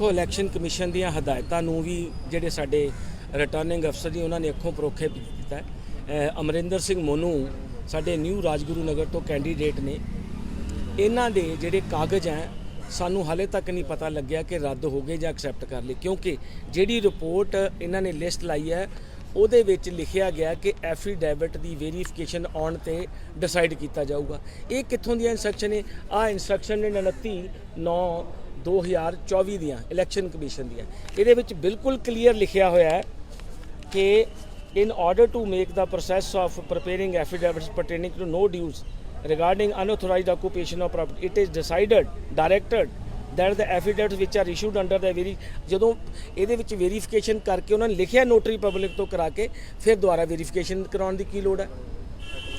ਦੇਖੋ election commission ਦੀਆਂ ਹਦਾਇਤਾਂ ਨੂੰ ਵੀ ਜਿਹੜੇ ਸਾਡੇ ਰਿਟਰਨਿੰਗ ਅਫਸਰ ਜੀ, ਉਹਨਾਂ ਨੇ ਅੱਖੋਂ ਪਰੋਖੇ ਕੀਤਾ ਅਮਰਿੰਦਰ ਸਿੰਘ ਮੋਨੂ ਸਾਡੇ ਨਿਊ ਰਾਜਗੁਰੂ ਨਗਰ ਤੋਂ ਕੈਂਡੀਡੇਟ ਨੇ। ਇਹਨਾਂ ਦੇ ਜਿਹੜੇ ਕਾਗਜ਼ ਹੈ, ਸਾਨੂੰ ਹਾਲੇ ਤੱਕ ਨਹੀਂ ਪਤਾ ਲੱਗਿਆ ਕਿ ਰੱਦ ਹੋ ਗਏ ਜਾਂ ਐਕਸੈਪਟ ਕਰ ਲਏ, ਕਿਉਂਕਿ ਜਿਹੜੀ ਰਿਪੋਰਟ ਇਹਨਾਂ ਨੇ ਲਿਸਟ ਲਾਈ ਹੈ, ਉਹਦੇ ਵਿੱਚ ਲਿਖਿਆ ਗਿਆ ਕਿ ਐਫੀਡੈਵਿਟ ਦੀ ਵੈਰੀਫਿਕੇਸ਼ਨ ਆਉਣ ਤੇ ਡਿਸਾਈਡ ਕੀਤਾ ਜਾਊਗਾ। ਇਹ ਕਿੱਥੋਂ ਦੀਆਂ ਇਨਸਟਰਕਸ਼ਨ ਨੇ? ਆ ਇਨਸਟਰਕਸ਼ਨ ਨੇ 29 9 2024 ਦੀਆਂ ਇਲੈਕਸ਼ਨ ਕਮਿਸ਼ਨ ਦੀਆਂ ਇਹਦੇ ਵਿੱਚ ਬਿਲਕੁਲ ਕਲੀਅਰ ਲਿਖਿਆ ਹੋਇਆ ਹੈ ਕਿ in order to make the process of preparing affidavits pertaining to no dues regarding unauthorized occupation of property it is decided directed that the affidavits which are issued under the very ਜਦੋਂ ਇਹਦੇ ਵਿੱਚ verification ਕਰਕੇ ਉਹਨਾਂ ਨੇ ਲਿਖਿਆ notary public ਤੋਂ ਕਰਾ ਕੇ ਫਿਰ ਦੁਬਾਰਾ ਵੈਰੀਫਿਕੇਸ਼ਨ ਕਰਾਉਣ ਦੀ ਕੀ ਲੋੜ ਹੈ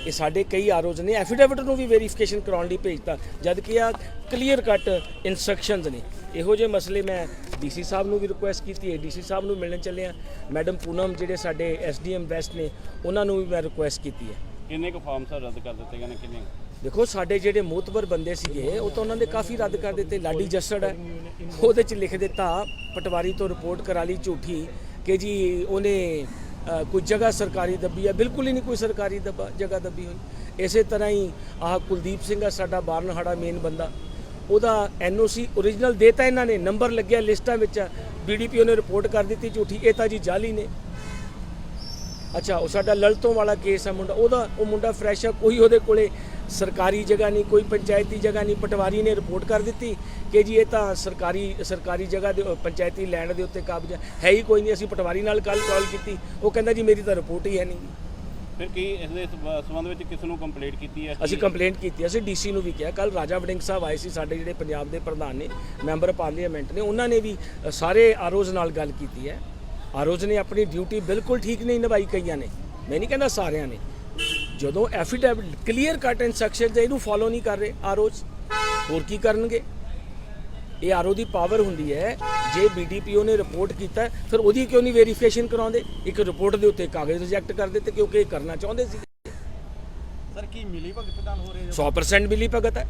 ਇਹ ਸਾਡੇ ਕਈ ਆਰੋਜ਼ ਨੇ ਐਫੀਡੇਵਿਟ ਨੂੰ ਵੀ ਵੈਰੀਫਿਕੇਸ਼ਨ ਕਰਾਉਣ ਲਈ ਭੇਜਤਾ ਜਦ ਕਿ ਆ ਕਲੀਅਰ ਕੱਟ ਇਨਸਟਰਕਸ਼ਨਸ ਨੇ। ਇਹੋ ਜਿਹੇ ਮਸਲੇ ਮੈਂ ਡੀਸੀ ਸਾਹਿਬ ਨੂੰ ਵੀ ਰਿਕੁਐਸਟ ਕੀਤੀ ਹੈ ਡੀਸੀ ਸਾਹਿਬ ਨੂੰ ਮਿਲਣ ਚੱਲੇ ਆ ਮੈਡਮ ਪੂਨਮ ਜਿਹੜੇ ਸਾਡੇ ਐਸਡੀਐਮ ਵੈਸਟ ਨੇ ਉਹਨਾਂ ਨੂੰ ਵੀ ਮੈਂ ਰਿਕੁਐਸਟ ਕੀਤੀ ਹੈ। ਕਿੰਨੇ ਕੁ ਫਾਰਮ ਸਰ ਰੱਦ ਕਰ ਦਿੱਤੇ ਗਏ ਨੇ ਕਿੰਨੇ? ਦੇਖੋ ਸਾਡੇ ਜਿਹੜੇ ਮੋਤਬਰ ਬੰਦੇ ਸੀਗੇ ਉਹ ਤਾਂ ਉਹਨਾਂ ਦੇ ਕਾਫੀ ਰੱਦ ਕਰ ਦਿੱਤੇ। ਲਾਡੀ ਜੱਸੜ ਹੈ ਉਹਦੇ ਚ ਲਿਖ ਦਿੱਤਾ ਪਟਵਾਰੀ ਤੋਂ ਰਿਪੋਰਟ ਕਰਾ ਲਈ ਝੂਠੀ ਕਿ ਜੀ ਉਹਨੇ ਕੋਈ ਜਗ੍ਹਾ ਸਰਕਾਰੀ ਦੱਬੀ ਆ, ਬਿਲਕੁਲ ਹੀ ਨਹੀਂ ਕੋਈ ਸਰਕਾਰੀ ਦੱਬਾ ਜਗ੍ਹਾ ਦੱਬੀ ਹੋਈ। ਇਸੇ ਤਰ੍ਹਾਂ ਹੀ ਆਹ ਕੁਲਦੀਪ ਸਿੰਘ ਆ, ਸਾਡਾ ਬਾਰਨਹਾੜਾ ਮੇਨ ਬੰਦਾ। ਉਹਦਾ ਐਨਓਸੀ origignal ਦੇਤਾ ਇਹਨਾਂ ਨੇ ਨੰਬਰ ਲੱਗਿਆ ਲਿਸਟਾਂ ਵਿੱਚ ਬੀਡੀਪੀਓ ਨੇ ਰਿਪੋਰਟ ਕਰ ਦਿੱਤੀ ਝੂਠੀ, ਇਹ ਤਾਂ ਜੀ ਜਾਲੀ ਨੇ। ਅੱਛਾ, ਉਹ ਸਾਡਾ ਲਲਤੋਂ ਵਾਲਾ ਕੇਸ ਆ ਮੁੰਡਾ, ਉਹਦਾ ਉਹ ਮੁੰਡਾ ਫਰੈਸ਼ ਆ, ਕੋਈ ਉਹਦੇ ਕੋਲੇ ਸਰਕਾਰੀ ਜਗ੍ਹਾ ਨਹੀਂ, ਕੋਈ ਪੰਚਾਇਤੀ ਜਗ੍ਹਾ ਨਹੀਂ, ਪਟਵਾਰੀ ਨੇ ਰਿਪੋਰਟ ਕਰ ਦਿੱਤੀ। ਕਿ ਜੀ ਇਹ ਤਾਂ ਸਰਕਾਰੀ ਸਰਕਾਰੀ ਜਗ੍ਹਾ ਦੇ ਪੰਚਾਇਤੀ ਲੈਂਡ ਦੇ ਉੱਤੇ ਕਬਜ਼ਾ ਹੈ ਹੀ ਕੋਈ ਨਹੀਂ ਅਸੀਂ ਪਟਵਾਰੀ ਨਾਲ ਕੱਲ ਕਾਲ ਕੀਤੀ। ਉਹ ਕਹਿੰਦਾ ਜੀ ਮੇਰੀ ਤਾਂ ਰਿਪੋਰਟ ਹੀ ਹੈ ਨਹੀਂ। ਫਿਰ ਕੀ ਇਸ ਦੇ ਸਬੰ- ਸੰਬੰਧ ਵਿੱਚ ਕਿਸ ਨੂੰ ਕੰਪਲੇਂਟ ਕੀਤੀ ਹੈ? ਅਸੀਂ ਕੰਪਲੇਂਟ ਕੀਤੀ ਅਸੀਂ ਡੀਸੀ ਨੂੰ ਵੀ ਕਿਹਾ। ਕੱਲ ਰਾਜਾ ਵੜਿੰਗ ਸਾਹਿਬ ਆਏ ਸੀ ਸਾਡੇ ਜਿਹੜੇ ਪੰਜਾਬ ਦੇ ਪ੍ਰਧਾਨ ਨੇ ਮੈਂਬਰ ਪਾਰਲੀਮੈਂਟ ਨੇ ਉਹਨਾਂ ਨੇ ਵੀ ਸਾਰੇ ਆਰੋਜ਼ ਨਾਲ ਗੱਲ ਕੀਤੀ ਹੈ। ਆਰੋਜ਼ ਨੇ ਆਪਣੀ ਡਿਊਟੀ ਬਿਲਕੁਲ ਠੀਕ ਨਹੀਂ ਨਿਭਾਈ ਕਈਆਂ ਨੇ। ਮੈਂ ਨਹੀਂ ਕਹਿੰਦਾ ਸਾਰਿਆਂ ਨੇ। ਜਦੋਂ ਐਫੀਡੈਵਿਟ ਕਲੀਅਰ ਕੱਟ ਇਨਸਟਰਕਸ਼ਨ ਇਹਨੂੰ ਫੋਲੋ ਨਹੀਂ ਕਰ ਰਹੇ ਆਰੋਜ਼ ਹੋਰ ਕੀ ਕਰਨਗੇ? ਇਹ ਆਰਓ ਦੀ ਪਾਵਰ ਹੁੰਦੀ ਹੈ। ਜੇ ਬੀਡੀਪੀਓ ਨੇ ਰਿਪੋਰਟ ਕੀਤਾ ਫਿਰ ਉਹਦੀ ਕਿਉਂ ਨਹੀਂ ਵੈਰੀਫਿਕੇਸ਼ਨ ਕਰਾਉਂਦੇ? ਇੱਕ ਰਿਪੋਰਟ ਦੇ ਉੱਤੇ ਕਾਗਜ਼ ਰਿਜੈਕਟ ਕਰ ਦਿੱਤੇ ਕਿਉਂਕਿ ਇਹ ਕਰਨਾ ਚਾਹੁੰਦੇ ਸੀ। ਸਰ ਕੀ ਮਿਲੀ ਭਗਤ ਨਾਲ ਹੋ ਰਹੇ 100% ਮਿਲੀ ਭਗਤ ਹੈ।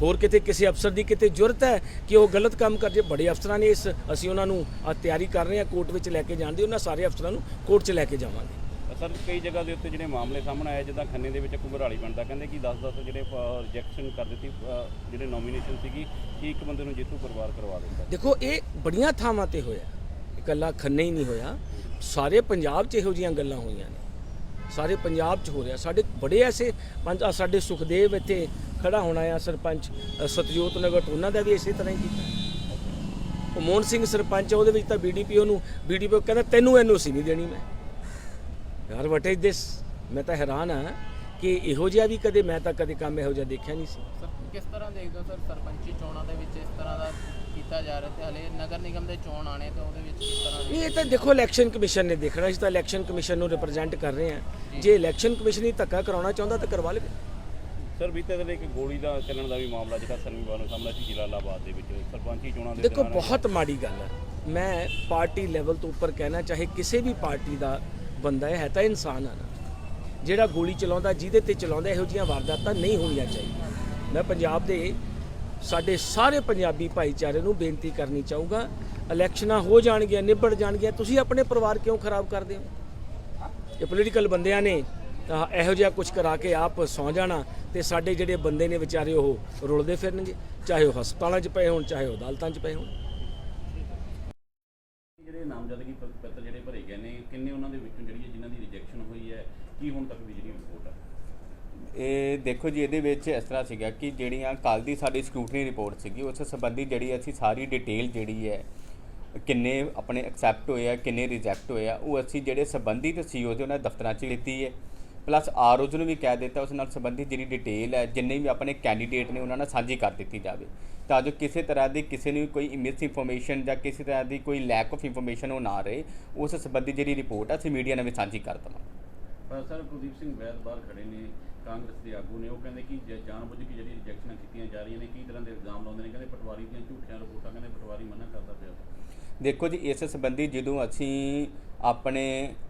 ਹੋਰ ਕਿਤੇ ਕਿਸੇ ਅਫਸਰ ਦੀ ਕਿਤੇ ਜ਼ਰੂਰਤ ਹੈ ਕਿ ਉਹ ਗਲਤ ਕੰਮ ਕਰ ਜੇ? ਬੜੇ ਅਫਸਰਾਂ ਨੇ ਇਸ ਅਸੀਂ ਉਹਨਾਂ ਨੂੰ ਤਿਆਰੀ ਕਰ ਰਹੇ ਹਾਂ ਕੋਰਟ ਵਿੱਚ ਲੈ ਕੇ ਜਾਣ ਦੀ ਉਹਨਾਂ ਸਾਰੇ ਅਫਸਰਾਂ ਨੂੰ ਕੋਰਟ 'ਚ ਲੈ ਕੇ ਜਾਵਾਂਗੇ। ਸਰ ਕਈ ਜਗ੍ਹਾ ਦੇ ਉੱਤੇ ਜਿਹੜੇ ਮਾਮਲੇ ਸਾਹਮਣੇ ਆਏ ਜਿੱਦਾਂ ਖੰਨੇ ਦੇ ਵਿੱਚ ਕੁੰਗਰਾਲੀ ਬਣਦਾ ਕਹਿੰਦੇ ਕਿ 10-10 ਜਿਹੜੇ ਰਿਜੈਕਸ਼ਨ ਕਰ ਦਿੱਤੀ ਅ, ਜਿਹੜੇ ਨੋਮੀਨੇਸ਼ਨ ਸੀਗੀ ਕਿ ਇੱਕ ਬੰਦੇ ਨੂੰ ਜੇਤੂ ਪਰਿਵਾਰ ਕਰਵਾ ਦਿੱਤਾ। ਦੇਖੋ ਇਹ ਬੜੀਆਂ ਥਾਵਾਂ ਤੇ ਹੋਇਆ। ਇਕੱਲਾ ਖੰਨੇ ਹੀ ਨਹੀਂ ਹੋਇਆ। ਸਾਰੇ ਪੰਜਾਬ 'ਚ ਇਹੋ ਜੀਆਂ ਗੱਲਾਂ ਹੋਈਆਂ ਨੇ। ਸਾਰੇ ਪੰਜਾਬ 'ਚ ਹੋ ਰਿਹਾ। ਸਾਡੇ ਬੜੇ ਐਸੇ ਪੰਜ ਆਹ ਸਾਡੇ ਸੁਖਦੇਵ ਇੱਥੇ ਖੜਾ ਹੋਣਾ ਆ ਸਰਪੰਚ ਅ, ਸਤਜੋਤ ਨਗਰ ਉਹਨਾਂ ਦਾ ਵੀ ਇਸੇ ਤਰ੍ਹਾਂ ਹੀ ਕੀਤਾ। ਉਹ ਮੋਹਨ ਸਿੰਘ ਸਰਪੰਚ ਆ, ਉਹਦੇ ਵਿੱਚ ਤਾਂ ਬੀਡੀਪੀਓ ਨੂੰ ਬੀਡੀਪੀਓ ਕਹਿੰਦਾ ਤੈਨੂੰ ਐਨਓਸੀ ਨਹੀਂ ਦੇਣੀ ਮੈਂ। ਯਾਰ ਵਾਟ ਇਜ਼ ਦਿਸ ਮੈਂ ਤਾਂ ਹੈਰਾਨ ਆ ਕਿ ਇਹੋ ਜਿਹਾ ਵੀ ਕਦੇ ਮੈਂ ਤਾਂ ਕਦੇ ਕੰਮ ਇਹੋ ਜਿਹਾ ਦੇਖਿਆ ਨਹੀਂ ਸੀ। ਸਰ ਕਿਸ ਤਰ੍ਹਾਂ ਦੇਖਦੇ ਹੋ ਸਰ ਸਰਪੰਚੀ ਚੋਣਾਂ ਦੇ ਵਿੱਚ ਇਸ ਤਰ੍ਹਾਂ ਦਾ ਕੀਤਾ ਜਾ ਰਿਹਾ ਤੇ ਹਲੇ ਨਗਰ ਨਿਗਮ ਦੇ ਚੋਣ ਆਣੇ ਤੇ ਉਹਦੇ ਵਿੱਚ ਕਿਸ ਤਰ੍ਹਾਂ ਦੀ ਇਹ ਤਾਂ ਦੇਖੋ ਇਲੈਕਸ਼ਨ ਕਮਿਸ਼ਨ ਨੇ ਦੇਖਣਾ ਇਸ ਤਾਂ ਇਲੈਕਸ਼ਨ ਕਮਿਸ਼ਨ ਨੂੰ ਰਿਪਰੈਜ਼ੈਂਟ ਕਰ ਰਹੇ ਆ ਜੇ। ਇਲੈਕਸ਼ਨ ਕਮਿਸ਼ਨ ਹੀ ਧੱਕਾ ਕਰਾਉਣਾ ਚਾਹੁੰਦਾ ਤਾਂ ਕਰਵਾ ਲਵੇ। ਸਰ ਬੀਤੇ ਦਿਨ ਇੱਕ ਗੋਲੀ ਦਾ ਚੱਲਣ ਦਾ ਵੀ ਮਾਮਲਾ ਜਿਹੜਾ ਸੰਗੀਵਾਲ ਨੂੰ ਸਾਹਮਣੇ ਸੀ ਜਲਾਲਾਬਾਦ ਦੇ ਵਿੱਚ ਸਰਪੰਚੀ ਚੋਣਾਂ ਦੇ ਦੇਖੋ ਬਹੁਤ ਮਾੜੀ ਗੱਲ ਹੈ। ਮੈਂ ਪਾਰਟੀ ਲੈਵਲ ਤੋਂ ਉੱਪਰ ਕਹਿਣਾ ਚਾਹੇ ਕਿਸੇ ਵੀ ਪਾਰਟੀ ਦਾ ਬੰਦਾ ਹੈ ਹੈ ਤਾਂ ਇਨਸਾਨ ਆ ਨਾ। ਜਿਹੜਾ ਗੋਲੀ ਚਲਾਉਂਦਾ, ਜਿਹਦੇ ਤੇ ਚਲਾਉਂਦਾ, ਇਹੋ ਜਿਹੀਆਂ ਵਾਰਦਾਤਾਂ ਨਹੀਂ ਹੋਣੀਆਂ ਚਾਹੀਦੀਆਂ। ਮੈਂ ਪੰਜਾਬ ਦੇ ਸਾਡੇ ਸਾਰੇ ਪੰਜਾਬੀ ਭਾਈਚਾਰੇ ਨੂੰ ਬੇਨਤੀ ਕਰਨੀ ਚਾਹੂੰਗਾ, ਇਲੈਕਸ਼ਨਾਂ ਹੋ ਜਾਣਗੀਆਂ, ਨਿਬੜ ਜਾਣਗੀਆਂ, ਤੁਸੀਂ ਆਪਣੇ ਪਰਿਵਾਰ ਕਿਉਂ ਖਰਾਬ ਕਰਦੇ ਹੋ? ਇਹ ਪੋਲੀਟੀਕਲ ਬੰਦਿਆਂ ਨੇ ਤਾਂ ਇਹੋ ਜਿਹਾ ਕੁਝ ਕਰਾ ਕੇ ਆਪ ਸੌ ਜਾਣਾ ਤੇ ਸਾਡੇ ਜਿਹੜੇ ਬੰਦੇ ਨੇ ਵਿਚਾਰੇ ਉਹ ਰੁਲਦੇ ਫਿਰਨਗੇ, ਚਾਹੇ ਉਹ ਹਸਪਤਾਲਾਂ 'ਚ ਪਏ ਹੋਣ, ਚਾਹੇ ਉਹ ਅਦਾਲਤਾਂ 'ਚ ਪਏ ਹੋਣ। ਨਾਮਜ਼ਦਗੀ ਪ- ਪੱਤਰ ਜਿਹੜੇ ਭਰੇ ਗਏ ਨੇ, ਕਿੰਨੇ ਉਹਨਾਂ ਦੇ ਵਿੱਚੋਂ ਜਿਹੜੀ ਹੈ ਜਿਨ੍ਹਾਂ ਦੀ ਰਿਜੈਕਸ਼ਨ ਹੋਈ ਹੈ, ਕੀ ਹੁਣ ਤੱਕ ਦੀ ਜਿਹੜੀ ਰਿਪੋਰਟ ਹੈ ਇਹ ਦੇਖੋ ਜੀ, ਇਹਦੇ ਵਿੱਚ ਇਸ ਤਰ੍ਹਾਂ ਸੀਗਾ ਕਿ ਜਿਹੜੀਆਂ ਕੱਲ ਦੀ ਸਾਡੀ ਸਕੂਟਨੀ ਰਿਪੋਰਟ ਸੀਗੀ, ਉਸ ਸੰਬੰਧੀ ਜਿਹੜੀ ਅਸੀਂ ਸਾਰੀ ਡਿਟੇਲ ਜਿਹੜੀ ਹੈ, ਕਿੰਨੇ ਆਪਣੇ ਐਕਸੈਪਟ ਹੋਏ ਆ, ਕਿੰਨੇ ਰਿਜੈਕਟ ਹੋਏ ਆ, ਉਹ ਅਸੀਂ ਜਿਹੜੇ ਸੰਬੰਧਿਤ ਸੀਓ ਦੇ ਉਹਨਾਂ ਦਫ਼ਤਰਾਂ 'ਚ ਲਿੱਤੀ ਹੈ। ਪਲੱਸ ਆਰਓਜ਼ ਨੂੰ ਵੀ ਕਹਿ ਦਿੱਤਾ ਉਸ ਨਾਲ ਸੰਬੰਧਿਤ ਜਿਹੜੀ ਡਿਟੇਲ ਹੈ ਜਿੰਨੇ ਵੀ ਆਪਣੇ ਕੈਂਡੀਡੇਟ ਨੇ ਉਹਨਾਂ ਨਾਲ ਸਾਂਝੀ ਕਰ ਦਿੱਤੀ ਜਾਵੇ। ਤਾਂ ਜੋ ਕਿਸੇ ਤਰ੍ਹਾਂ ਦੀ ਕਿਸੇ ਨੂੰ ਕੋਈ ਮਿਸ ਇਨਫੋਰਮੇਸ਼ਨ ਜਾਂ ਕਿਸੇ ਤਰ੍ਹਾਂ ਦੀ ਕੋਈ ਲੈਕ ਆਫ ਇਨਫੋਰਮੇਸ਼ਨ ਉਹ ਨਾ ਰਹੇ ਉਸ ਸੰਬੰਧੀ ਜਿਹੜੀ ਰਿਪੋਰਟ ਅਸੀਂ ਮੀਡੀਆ ਨਾਲ ਵੀ ਸਾਂਝੀ ਕਰ ਦੇਵਾਂਗੇ। ਸਰ ਕੁਲਦੀਪ ਸਿੰਘ ਵੈਦ ਬਾਹਰ ਖੜੇ ਨੇ ਕਾਂਗਰਸ ਦੇ ਆਗੂ ਨੇ ਉਹ ਕਹਿੰਦੇ ਕਿ ਜ- ਜਾਣਬੁੱਝ ਕੇ ਜਿਹੜੀ ਰਿਜੈਕਸ਼ਨਾਂ ਕੀਤੀਆਂ ਜਾ ਰਹੀਆਂ ਨੇ ਕਈ ਤਰ੍ਹਾਂ ਦੇ ਇਲਜ਼ਾਮ ਲਾਉਂਦੇ ਨੇ? ਕਹਿੰਦੇ ਪਟਵਾਰੀ ਦੀਆਂ ਝੂਠੀਆਂ ਰਿਪੋਰਟਾਂ ਕਹਿੰਦੇ ਪਟਵਾਰੀ ਮਨਾ ਕਰਦਾ ਪਿਆ। ਦੇਖੋ ਜੀ ਇਸ ਸੰਬੰਧੀ ਜਦੋਂ ਅਸੀਂ ਆਪਣੇ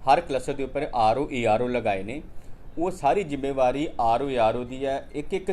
ਹਰ ਕਲਸਟਰ ਦੇ ਉੱਪਰ ਆਰਓ ਏਆਰਓ ਲਗਾਏ ਨੇ ਉਹ ਸਾਰੀ ਜ਼ਿੰਮੇਵਾਰੀ ਆਰਓ ਏਆਰਓ ਦੀ ਹੈ। ਇੱਕ ਇੱਕ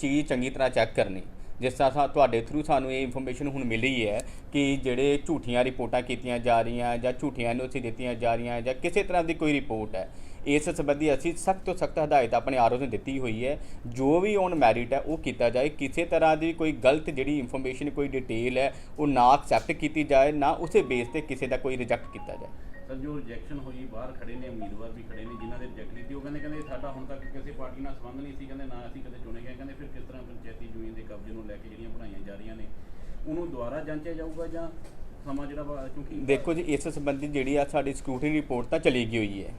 ਚੀਜ਼ ਚੰਗੀ ਤਰ੍ਹਾਂ ਚੈੱਕ ਕਰਨੀ। ਜਿਸ ਤਰ੍ਹਾਂ ਸਾ- ਤੁਹਾਡੇ ਥਰੂ ਸਾਨੂੰ ਇਹ ਇਨਫੋਰਮੇਸ਼ਨ ਹੁਣ ਮਿਲੀ ਹੈ ਕਿ ਜਿਹੜੇ ਝੂਠੀਆਂ ਰਿਪੋਰਟਾਂ ਕੀਤੀਆਂ ਜਾ ਰਹੀਆਂ ਜਾਂ ਝੂਠੀਆਂ ਐਨਓਸੀ ਦਿੱਤੀਆਂ ਜਾ ਰਹੀਆਂ ਜਾਂ ਕਿਸੇ ਤਰ੍ਹਾਂ ਦੀ ਕੋਈ ਰਿਪੋਰਟ ਹੈ, ਇਸ ਸੰਬੰਧੀ ਅਸੀਂ ਸਖਤ ਤੋਂ ਸਖਤ ਹਦਾਇਤ ਆਪਣੇ ਆਰਓ ਨੂੰ ਦਿੱਤੀ ਹੋਈ ਹੈ। ਜੋ ਵੀ ਔਨ ਮੈਰਿਟ ਹੈ, ਉਹ ਕੀਤਾ ਜਾਏ। ਕਿਸੇ ਤਰ੍ਹਾਂ ਦੀ ਕੋਈ ਗਲਤ ਜਿਹੜੀ ਇਨਫੋਰਮੇਸ਼ਨ ਕੋਈ ਡਿਟੇਲ ਹੈ, ਉਹ ਨਾ ਐਕਸੈਪਟ ਕੀਤੀ ਜਾਏ, ਨਾ ਉਸੇ ਬੇਸ ਤੇ ਕਿਸੇ ਦਾ ਕੋਈ ਰਿਜੈਕਟ ਕੀਤਾ ਜਾਏ। ਸਰ ਜੋ ਰਿਜੈਕਸ਼ਨ ਹੋਈ, ਬਾਹਰ ਖੜੇ ਨੇ, ਉਮੀਦਵਾਰ ਵੀ ਖੜੇ ਨੇ, ਜਿਨ੍ਹਾਂ ਦੇ ਰਿਜੈਕਟ ਕੀਤੀ, ਉਹ ਕਹਿੰਦੇ ਕਹਿੰਦੇ ਸਾਡਾ ਹੁਣ ਤੱਕ ਕਿਸੇ ਪਾਰਟੀ ਨਾਲ ਸੰਬੰਧ ਨਹੀਂ ਸੀ, ਕਹਿੰਦੇ ਨਾ ਅਸੀਂ ਕਦੇ ਚੁਣੇ ਗਏ, ਕਹਿੰਦੇ ਫਿਰ ਕਿਸ ਤਰ੍ਹਾਂ ਪੰਚਾਇਤੀ ਜ਼ਮੀਨ ਦੇ ਕਬਜ਼ੇ ਨੂੰ ਲੈ ਕੇ ਜਿਹੜੀਆਂ ਬਣਾਈਆਂ ਜਾ ਰਹੀਆਂ ਨੇ, ਉਹਨੂੰ ਦੁਬਾਰਾ ਜਾਂਚਿਆ ਜਾਊਗਾ ਜਾਂ ਸਮਾਂ ਜਿਹੜਾ ਵਾ ਕਿਉਂਕਿ ਦੇਖੋ ਜੀ ਇਸ ਸੰਬੰਧੀ ਜਿਹੜੀ ਆ ਸਾਡੀ ਸਕਰੂਟਨੀ ਰਿਪੋਰਟ ਤਾਂ ਚਲੀ ਗਈ ਹੋਈ ਹੈ।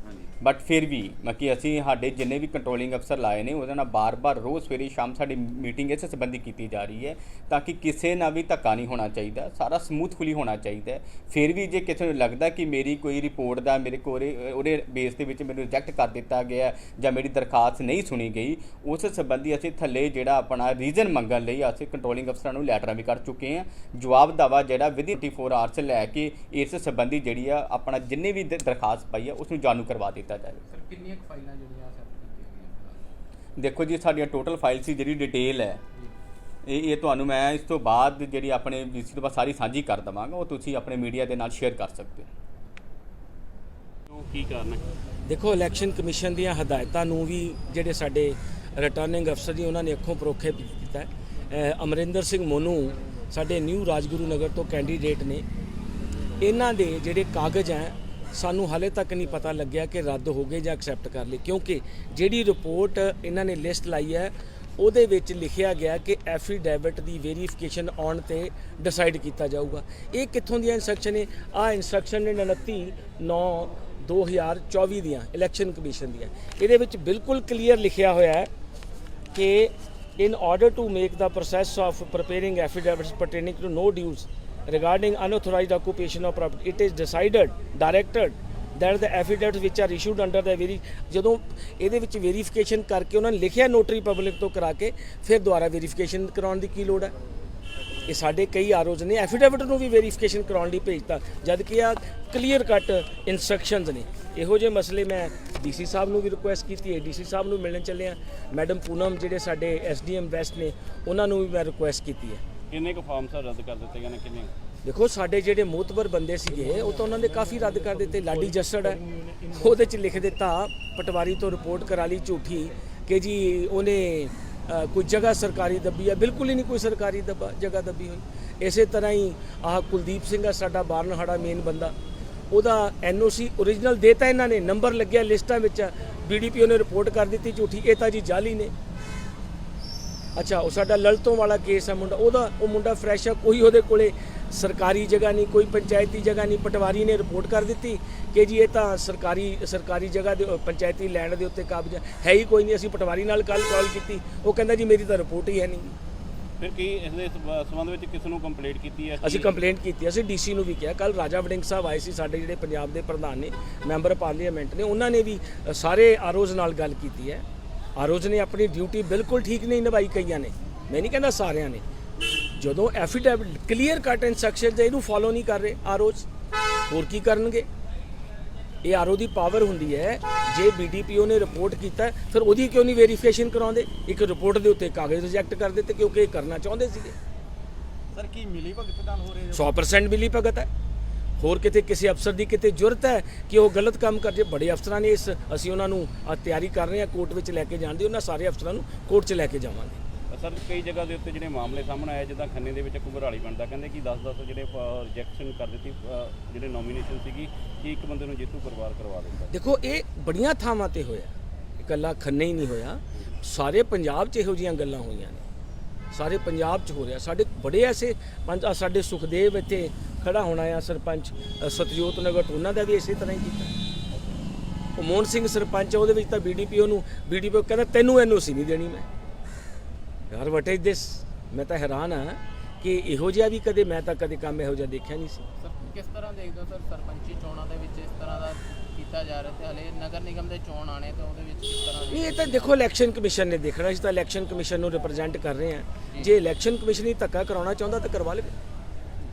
ਬਟ ਫਿਰ ਵੀ ਮੱਕੀ ਅਸੀਂ ਸਾਡੇ ਜਿੰਨੇ ਵੀ ਕੰਟਰੋਲਿੰਗ ਅਫਸਰ ਲਾਏ ਨੇ ਉਹਦੇ ਨਾਲ ਬਾਰ-ਬਾਰ ਰੋਜ਼ ਸਵੇਰੇ ਸ਼ਾਮ ਸਾਡੀ ਮੀਟਿੰਗ ਇਸ ਸੰਬੰਧੀ ਕੀਤੀ ਜਾ ਰਹੀ ਹੈ ਤਾਂ ਕਿ ਕਿਸੇ ਨਾਲ ਵੀ ਧੱਕਾ ਨਹੀਂ ਹੋਣਾ ਚਾਹੀਦਾ ਸਾਰਾ ਸਮੂਥਫੁਲੀ ਹੋਣਾ ਚਾਹੀਦਾ ਹੈ। ਫਿਰ ਵੀ ਜੇ ਕਿਸੇ ਨੂੰ ਲੱਗਦਾ ਕਿ ਮੇਰੀ ਕੋਈ ਰਿਪੋਰਟ ਦਾ ਮੇਰੇ ਕੋਲ ਉਹਦੇ- ਉਹਦੇ ਬੇਸ ਦੇ ਵਿੱਚ ਮੈਨੂੰ ਰਿਜੈਕਟ ਕਰ ਦਿੱਤਾ ਗਿਆ ਹੈ ਜਾਂ ਮੇਰੀ ਦਰਖਾਸਤ ਨਹੀਂ ਸੁਣੀ ਗਈ ਉਸ ਸੰਬੰਧੀ ਅਸੀਂ ਥੱਲੇ ਜਿਹੜਾ ਆਪਣਾ ਰੀਜ਼ਨ ਮੰਗਣ ਲਈ ਅਸੀਂ ਕੰਟਰੋਲਿੰਗ ਅਫਸਰਾਂ ਨੂੰ ਲੈਟਰਾਂ ਵੀ ਕਰ ਚੁੱਕੇ ਹਾਂ। ਜਵਾਬ ਦਾਵਾ ਜਿਹੜਾ ਵਿਦਿਨ 24 ਆਵਰਸ ਲੈ ਕੇ ਇਸ ਸੰਬੰਧੀ ਜਿਹੜੀ ਆ ਆਪਣਾ ਜਿੰਨੇ ਵੀ ਦ- ਦਰਖਾਸਤ ਪਾਈ ਆ ਉਸ ਨੂੰ ਜਾਣੂ ਕਰਵਾ ਦਿੱਤਾ ਜਾਵੇ ਸਰ ਕਿੰਨੀਆਂ ਕੁ ਫਾਈਲਾਂ ਜਿਹੜੀਆਂ ਅਸੈਪਟ ਕੀਤੀਆਂ ਗਈਆਂ ਦੇਖੋ ਜੀ ਸਾਡੀਆਂ ਟੋਟਲ ਫਾਈਲ ਸੀ ਜਿਹੜੀ ਡਿਟੇਲ ਹੈ। ਇਹ ਇਹ ਤੁਹਾਨੂੰ ਮੈਂ ਇਸ ਤੋਂ ਬਾਅਦ ਜਿਹੜੀ ਆਪਣੇ ਵੀਸੀ ਤੋਂ ਬਾਅਦ ਸਾਰੀ ਸਾਂਝੀ ਕਰ ਦਵਾਂਗਾ ਉਹ ਤੁਸੀਂ ਆਪਣੇ ਮੀਡੀਆ ਦੇ ਨਾਲ ਸ਼ੇਅਰ ਕਰ ਸਕਦੇ ਹੋ। ਕੀ ਕਾਰਨ ਹੈ? ਦੇਖੋ ਇਲੈਕਸ਼ਨ ਕਮਿਸ਼ਨ ਦੀਆਂ ਹਦਾਇਤਾਂ ਨੂੰ ਵੀ ਜਿਹੜੇ ਸਾਡੇ ਰਿਟਰਨਿੰਗ ਅਫਸਰ ਜੀ ਉਹਨਾਂ ਨੇ ਅੱਖੋਂ ਪਰੋਖੇ ਕੀਤਾ ਹੈ। ਅਹ ਅਮਰਿੰਦਰ ਸਿੰਘ ਮੋਨੂ ਸਾਡੇ ਨਿਊ ਰਾਜਗੁਰੂ ਨਗਰ ਤੋਂ ਕੈਂਡੀਡੇਟ ਨੇ। ਇਹਨਾਂ ਦੇ ਜਿਹੜੇ ਕਾਗਜ਼ ਹੈ, ਸਾਨੂੰ ਹਾਲੇ ਤੱਕ ਨਹੀਂ ਪਤਾ ਲੱਗਿਆ ਕਿ ਰੱਦ ਹੋ ਗਏ ਜਾਂ ਐਕਸੈਪਟ ਕਰ ਲਏ। ਕਿਉਂਕਿ ਜਿਹੜੀ ਰਿਪੋਰਟ ਇਹਨਾਂ ਨੇ ਲਿਸਟ ਲਾਈ ਹੈ, ਉਹਦੇ ਵਿੱਚ ਲਿਖਿਆ ਗਿਆ ਕਿ ਐਫੀਡੈਵਿਟ ਦੀ ਵੈਰੀਫਿਕੇਸ਼ਨ ਆਉਣ ਤੇ ਡਿਸਾਈਡ ਕੀਤਾ ਜਾਊਗਾ। ਇਹ ਕਿੱਥੋਂ ਦੀਆਂ ਇਨਸਟਰਕਸ਼ਨ ਨੇ? ਆ ਇਨਸਟਰਕਸ਼ਨ ਨੇ 29 9 2024 ਦੀਆਂ ਇਲੈਕਸ਼ਨ ਕਮਿਸ਼ਨ ਦੀਆਂ। ਇਹਦੇ ਵਿੱਚ ਬਿਲਕੁਲ ਕਲੀਅਰ ਲਿਖਿਆ ਹੋਇਆ ਹੈ ਕਿ in order to make the process of preparing affidavits pertaining to no dues regarding unauthorized occupation of property it is decided directed that the affidavits which are issued under the very ਜਦੋਂ ਇਹਦੇ ਵਿੱਚ verification ਕਰਕੇ ਉਹਨਾਂ ਨੇ ਲਿਖਿਆ notary public ਤੋਂ ਕਰਾ ਕੇ ਫਿਰ ਦੁਬਾਰਾ ਵੈਰੀਫਿਕੇਸ਼ਨ ਕਰਾਉਣ ਦੀ ਕੀ ਲੋੜ ਹੈ ਇਹ ਸਾਡੇ ਕਈ ਆਰੋਜ਼ ਨੇ। ਐਫੀਡੇਵਿਟ ਨੂੰ ਵੀ ਵੈਰੀਫਿਕੇਸ਼ਨ ਕਰਾਉਣ ਲਈ ਭੇਜਤਾ। ਜਦ ਕਿ ਆ ਕਲੀਅਰ ਕੱਟ ਇਨਸਟਰਕਸ਼ਨਸ ਨੇ। ਇਹੋ ਜਿਹੇ ਮਸਲੇ ਮੈਂ ਡੀਸੀ ਸਾਹਿਬ ਨੂੰ ਵੀ ਰਿਕੁਐਸਟ ਕੀਤੀ ਹੈ ਡੀਸੀ ਸਾਹਿਬ ਨੂੰ ਮਿਲਣ ਚੱਲੇ ਆ ਮੈਡਮ ਪੂਨਮ ਜਿਹੜੇ ਸਾਡੇ ਐਸਡੀਐਮ ਵੈਸਟ ਨੇ ਉਹਨਾਂ ਨੂੰ ਵੀ ਮੈਂ ਰਿਕੁਐਸਟ ਕੀਤੀ ਹੈ। ਕਿੰਨੇ ਕੁ ਫਾਰਮ ਸਰ ਰੱਦ ਕਰ ਦਿੱਤੇ ਗਏ ਨੇ ਕਿੰਨੇ? ਦੇਖੋ ਸਾਡੇ ਜਿਹੜੇ ਮੋਤਬਰ ਬੰਦੇ ਸੀਗੇ ਉਹ ਤਾਂ ਉਹਨਾਂ ਦੇ ਕਾਫੀ ਰੱਦ ਕਰ ਦਿੱਤੇ। ਲਾਡੀ ਜੱਸੜ ਹੈ ਉਹਦੇ ਚ ਲਿਖ ਦਿੱਤਾ ਪਟਵਾਰੀ ਤੋਂ ਰਿਪੋਰਟ ਕਰਾ ਲਈ ਝੂਠੀ ਕਿ ਜੀ ਉਹਨੇ ਕੋਈ ਜਗ੍ਹਾ ਸਰਕਾਰੀ ਦੱਬੀ ਆ, ਬਿਲਕੁਲ ਹੀ ਨਹੀਂ ਕੋਈ ਸਰਕਾਰੀ ਦੱਬਾ, ਜਗ੍ਹਾ ਦੱਬੀ ਹੋਈ। ਇਸੇ ਤਰ੍ਹਾਂ ਹੀ ਆਹ ਕੁਲਦੀਪ ਸਿੰਘ ਆ, ਸਾਡਾ ਬਾਰਨਹਾੜਾ ਮੇਨ ਬੰਦਾ। ਉਹਦਾ ਐਨਓਸੀ origignal ਦੇਤਾ ਇਹਨਾਂ ਨੇ ਨੰਬਰ ਲੱਗਿਆ ਲਿਸਟਾਂ ਵਿੱਚ ਬੀਡੀਪੀਓ ਨੇ ਰਿਪੋਰਟ ਕਰ ਦਿੱਤੀ ਝੂਠੀ, ਇਹ ਤਾਂ ਜੀ ਜਾਲੀ ਨੇ। ਅੱਛਾ, ਉਹ ਸਾਡਾ ਲਲਤੋਂ ਵਾਲਾ ਕੇਸ ਆ ਮੁੰਡਾ, ਉਹਦਾ, ਉਹ ਮੁੰਡਾ ਫਰੈਸ਼ ਆ, ਕੋਈ ਉਹਦੇ ਕੋਲੇ ਸਰਕਾਰੀ ਜਗ੍ਹਾ ਨਹੀਂ ਕੋਈ ਪੰਚਾਇਤੀ ਜਗ੍ਹਾ ਨਹੀਂ ਪਟਵਾਰੀ ਨੇ ਰਿਪੋਰਟ ਕਰ ਦਿੱਤੀ ਕਿ ਜੀ ਇਹ ਤਾਂ ਸਰਕਾਰੀ ਸਰਕਾਰੀ ਜਗ੍ਹਾ ਦੇ ਪੰਚਾਇਤੀ ਲੈਂਡ ਦੇ ਉੱਤੇ ਕਬਜ਼ਾ ਹੈ। ਹੀ ਕੋਈ ਨਹੀਂ ਅਸੀਂ ਪਟਵਾਰੀ ਨਾਲ ਕੱਲ ਕਾਲ ਕੀਤੀ। ਉਹ ਕਹਿੰਦਾ ਜੀ ਮੇਰੀ ਤਾਂ ਰਿਪੋਰਟ ਹੀ ਹੈ ਨਹੀਂ। ਫਿਰ ਕੀ ਇਸ ਦੇ ਸੰਬੰਧ ਵਿੱਚ ਕਿਸ ਨੂੰ ਕੰਪਲੇਂਟ ਕੀਤੀ ਹੈ? ਅਸੀਂ ਕੰਪਲੇਂਟ ਕੀਤੀ ਅਸੀਂ ਡੀਸੀ ਨੂੰ ਵੀ ਕਿਹਾ। ਕੱਲ ਰਾਜਾ ਵੜਿੰਗ ਸਾਹਿਬ ਆਏ ਸੀ ਸਾਡੇ ਜਿਹੜੇ ਪੰਜਾਬ ਦੇ ਪ੍ਰਧਾਨ ਨੇ ਮੈਂਬਰ ਪਾਰਲੀਮੈਂਟ ਨੇ ਉਹਨਾਂ ਨੇ ਵੀ ਸਾਰੇ ਆਰੋਜ਼ ਨਾਲ ਗੱਲ ਕੀਤੀ ਹੈ। ਆਰੋਜ਼ ਨੇ ਆਪਣੀ ਡਿਊਟੀ ਬਿਲਕੁਲ ਠੀਕ ਨਹੀਂ ਨਿਭਾਈ ਕਈਆਂ ਨੇ। ਮੈਂ ਨਹੀਂ ਕਹਿੰਦਾ ਸਾਰਿਆਂ ਨੇ। ਜਦੋਂ ਐਫੀਡੈਵਿਟ ਕਲੀਅਰ ਕੱਟ ਇਨਸਟਰਕਸ਼ਨ ਇਹਨੂੰ ਫੋਲੋ ਨਹੀਂ ਕਰ ਰਹੇ ਆਰੋਜ਼ ਹੋਰ ਕੀ ਕਰਨਗੇ? ਇਹ ਆਰਓ ਦੀ ਪਾਵਰ ਹੁੰਦੀ ਹੈ ਜੇ ਬੀਡੀਪੀਓ ਨੇ ਰਿਪੋਰਟ ਕੀਤਾ ਫਿਰ ਉਹਦੀ ਕਿਉਂ ਨਹੀਂ ਵੈਰੀਫਿਕੇਸ਼ਨ ਕਰਾਉਂਦੇ? ਇੱਕ ਰਿਪੋਰਟ ਦੇ ਉੱਤੇ ਕਾਗਜ਼ ਰਿਜੈਕਟ ਕਰ ਦਿੱਤੇ ਕਿਉਂਕਿ ਇਹ ਕਰਨਾ ਚਾਹੁੰਦੇ ਸੀਗੇ। ਸਰ ਕੀ ਮਿਲੀ ਭਗਤ ਨਾਲ ਹੋ ਰਹੇ ਜੋ? 100% ਮਿਲੀ ਭਗਤ ਹੈ। ਹੋਰ ਕਿਤੇ ਕਿਸੇ ਅਫਸਰ ਦੀ ਕਿਤੇ ਜ਼ਰੂਰਤ ਹੈ ਕਿ ਉਹ ਗਲਤ ਕੰਮ ਕਰ ਜੇ? ਬੜੇ ਅਫਸਰਾਂ ਨੇ ਇਸ ਅਸੀਂ ਉਹਨਾਂ ਨੂੰ ਤਿਆਰੀ ਕਰ ਰਹੇ ਹਾਂ ਕੋਰਟ ਵਿੱਚ ਲੈ ਕੇ ਜਾਣ ਦੀ ਉਹਨਾਂ ਸਾਰੇ ਅਫਸਰਾਂ ਨੂੰ ਕੋਰਟ 'ਚ ਲੈ ਕੇ ਜਾਵਾਂਗੇ। ਸਰ ਕਈ ਜਗ੍ਹਾ ਦੇ ਉੱਤੇ ਜਿਹੜੇ ਮਾਮਲੇ ਸਾਹਮਣੇ ਆਏ ਜਿੱਦਾਂ ਖੰਨੇ ਦੇ ਵਿੱਚ ਇੱਕ ਘੁਗਰਾਲੀ ਬਣਦਾ ਕਹਿੰਦੇ ਕਿ 10-10 ਜਿਹੜੇ ਰਿਜੈਕਸ਼ਨ ਕਰ ਦਿੱਤੀ ਅ, ਜਿਹੜੇ ਨੋਮੀਨੇਸ਼ਨ ਸੀਗੀ ਕਿ ਇੱਕ ਬੰਦੇ ਨੂੰ ਜੇਤੂ ਪਰਿਵਾਰ ਕਰਵਾ ਦਿੰਦਾ। ਦੇਖੋ ਇਹ ਬੜੀਆਂ ਥਾਵਾਂ ਤੇ ਹੋਇਆ। ਇਕੱਲਾ ਖੰਨੇ ਹੀ ਨਹੀਂ ਹੋਇਆ। ਸਾਰੇ ਪੰਜਾਬ 'ਚ ਇਹੋ ਜੀਆਂ ਗੱਲਾਂ ਹੋਈਆਂ ਨੇ। ਸਾਰੇ ਪੰਜਾਬ 'ਚ ਹੋ ਰਿਹਾ। ਸਾਡੇ ਬੜੇ ਐਸੇ ਪੰਜ ਆਹ ਸਾਡੇ ਸੁਖਦੇਵ ਇੱਥੇ ਖੜਾ ਹੋਣਾ ਆ ਸਰਪੰਚ ਅ, ਸਤਜੋਤ ਨਗਰ ਤੋਂ। ਉਹਨਾਂ ਦਾ ਵੀ ਇਸੇ ਤਰ੍ਹਾਂ ਹੀ ਕੀਤਾ। ਉਹ ਮੋਹਨ ਸਿੰਘ ਸਰਪੰਚ ਆ, ਉਹਦੇ ਵਿੱਚ ਤਾਂ ਬੀਡੀਪੀਓ ਨੂੰ ਬੀਡੀਪੀਓ ਕਹਿੰਦਾ ਤੈਨੂੰ ਐਨਓਸੀ ਨਹੀਂ ਦੇਣੀ ਮੈਂ। ਯਾਰ ਵਟ ਇਜ਼ ਦਿਸ ਮੈਂ ਤਾਂ ਹੈਰਾਨ ਆ ਕਿ ਇਹੋ ਜਿਹਾ ਵੀ ਕਦੇ ਮੈਂ ਤਾਂ ਕਦੇ ਕੰਮ ਇਹੋ ਜਿਹਾ ਦੇਖਿਆ ਨਹੀਂ ਸੀ। ਸਰ ਕਿਸ ਤਰ੍ਹਾਂ ਦੇਖਦੇ ਹੋ ਸਰ ਸਰਪੰਚੀ ਚੋਣਾਂ ਦੇ ਵਿੱਚ ਇਸ ਤਰ੍ਹਾਂ ਦਾ ਕੀਤਾ ਜਾ ਰਿਹਾ ਤੇ ਹਲੇ ਨਗਰ ਨਿਗਮ ਦੇ ਚੋਣ ਆਣੇ ਤੇ ਉਹਦੇ ਵਿੱਚ ਕਿਸ ਤਰ੍ਹਾਂ ਨਹੀਂ ਇਹ ਤਾਂ ਦੇਖੋ ਇਲੈਕਸ਼ਨ ਕਮਿਸ਼ਨ ਨੇ ਦੇਖਣਾ ਅਸੀਂ ਤਾਂ ਇਲੈਕਸ਼ਨ ਕਮਿਸ਼ਨ ਨੂੰ ਰਿਪਰੈਜ਼ੈਂਟ ਕਰ ਰਹੇ ਹਾਂ। ਜੇ। ਇਲੈਕਸ਼ਨ ਕਮਿਸ਼ਨ ਹੀ ਧੱਕਾ ਕਰਾਉਣਾ ਚਾਹੁੰਦਾ ਤਾਂ ਕਰਵਾ ਲਵੇ।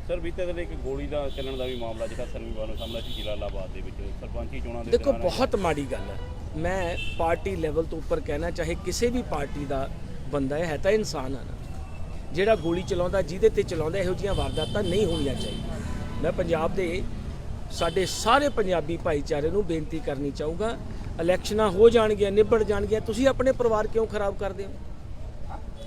ਸਰ ਬੀਤੇ ਦਿਨ ਇੱਕ ਗੋਲੀ ਦਾ ਚੱਲਣ ਦਾ ਵੀ ਮਾਮਲਾ ਜਿਹੜਾ ਸੰਗੀਵਾਲ ਨੂੰ ਸਾਹਮਣਾ ਸੀ ਜਲਾਲਾਬਾਦ ਦੇ ਵਿੱਚ। ਸਰਪੰਚੀ ਚੋਣਾਂ ਦੇ ਦੇਖੋ ਬਹੁਤ ਮਾੜੀ ਗੱਲ ਹੈ। ਮੈਂ ਪਾਰਟੀ ਲੈਵਲ ਤੋਂ ਉੱਪਰ ਕਹਿਣਾ ਚਾਹੇ ਕਿਸੇ ਵੀ ਪਾਰਟੀ ਦਾ ਬੰਦਾ ਹੈ ਤਾਂ ਇਨਸਾਨ ਹੈ ਨਾ। ਜਿਹੜਾ ਗੋਲੀ ਚਲਾਉਂਦਾ, ਜਿਹਦੇ ਤੇ ਚਲਾਉਂਦਾ, ਇਹੋ ਜਿਹੀਆਂ ਵਾਰਦਾਤਾਂ ਨਹੀਂ ਹੋਣੀਆਂ ਚਾਹੀਦੀਆਂ। ਮੈਂ ਪੰਜਾਬ ਦੇ ਸਾਡੇ ਸਾਰੇ ਪੰਜਾਬੀ ਭਾਈਚਾਰੇ ਨੂੰ ਬੇਨਤੀ ਕਰਨੀ ਚਾਹੂੰਗਾ, ਇਲੈਕਸ਼ਨਾਂ ਹੋ ਜਾਣਗੀਆਂ, ਨਿਬੜ ਜਾਣਗੀਆਂ, ਤੁਸੀਂ ਆਪਣੇ ਪਰਿਵਾਰ ਕਿਉਂ ਖਰਾਬ ਕਰਦੇ ਹੋ?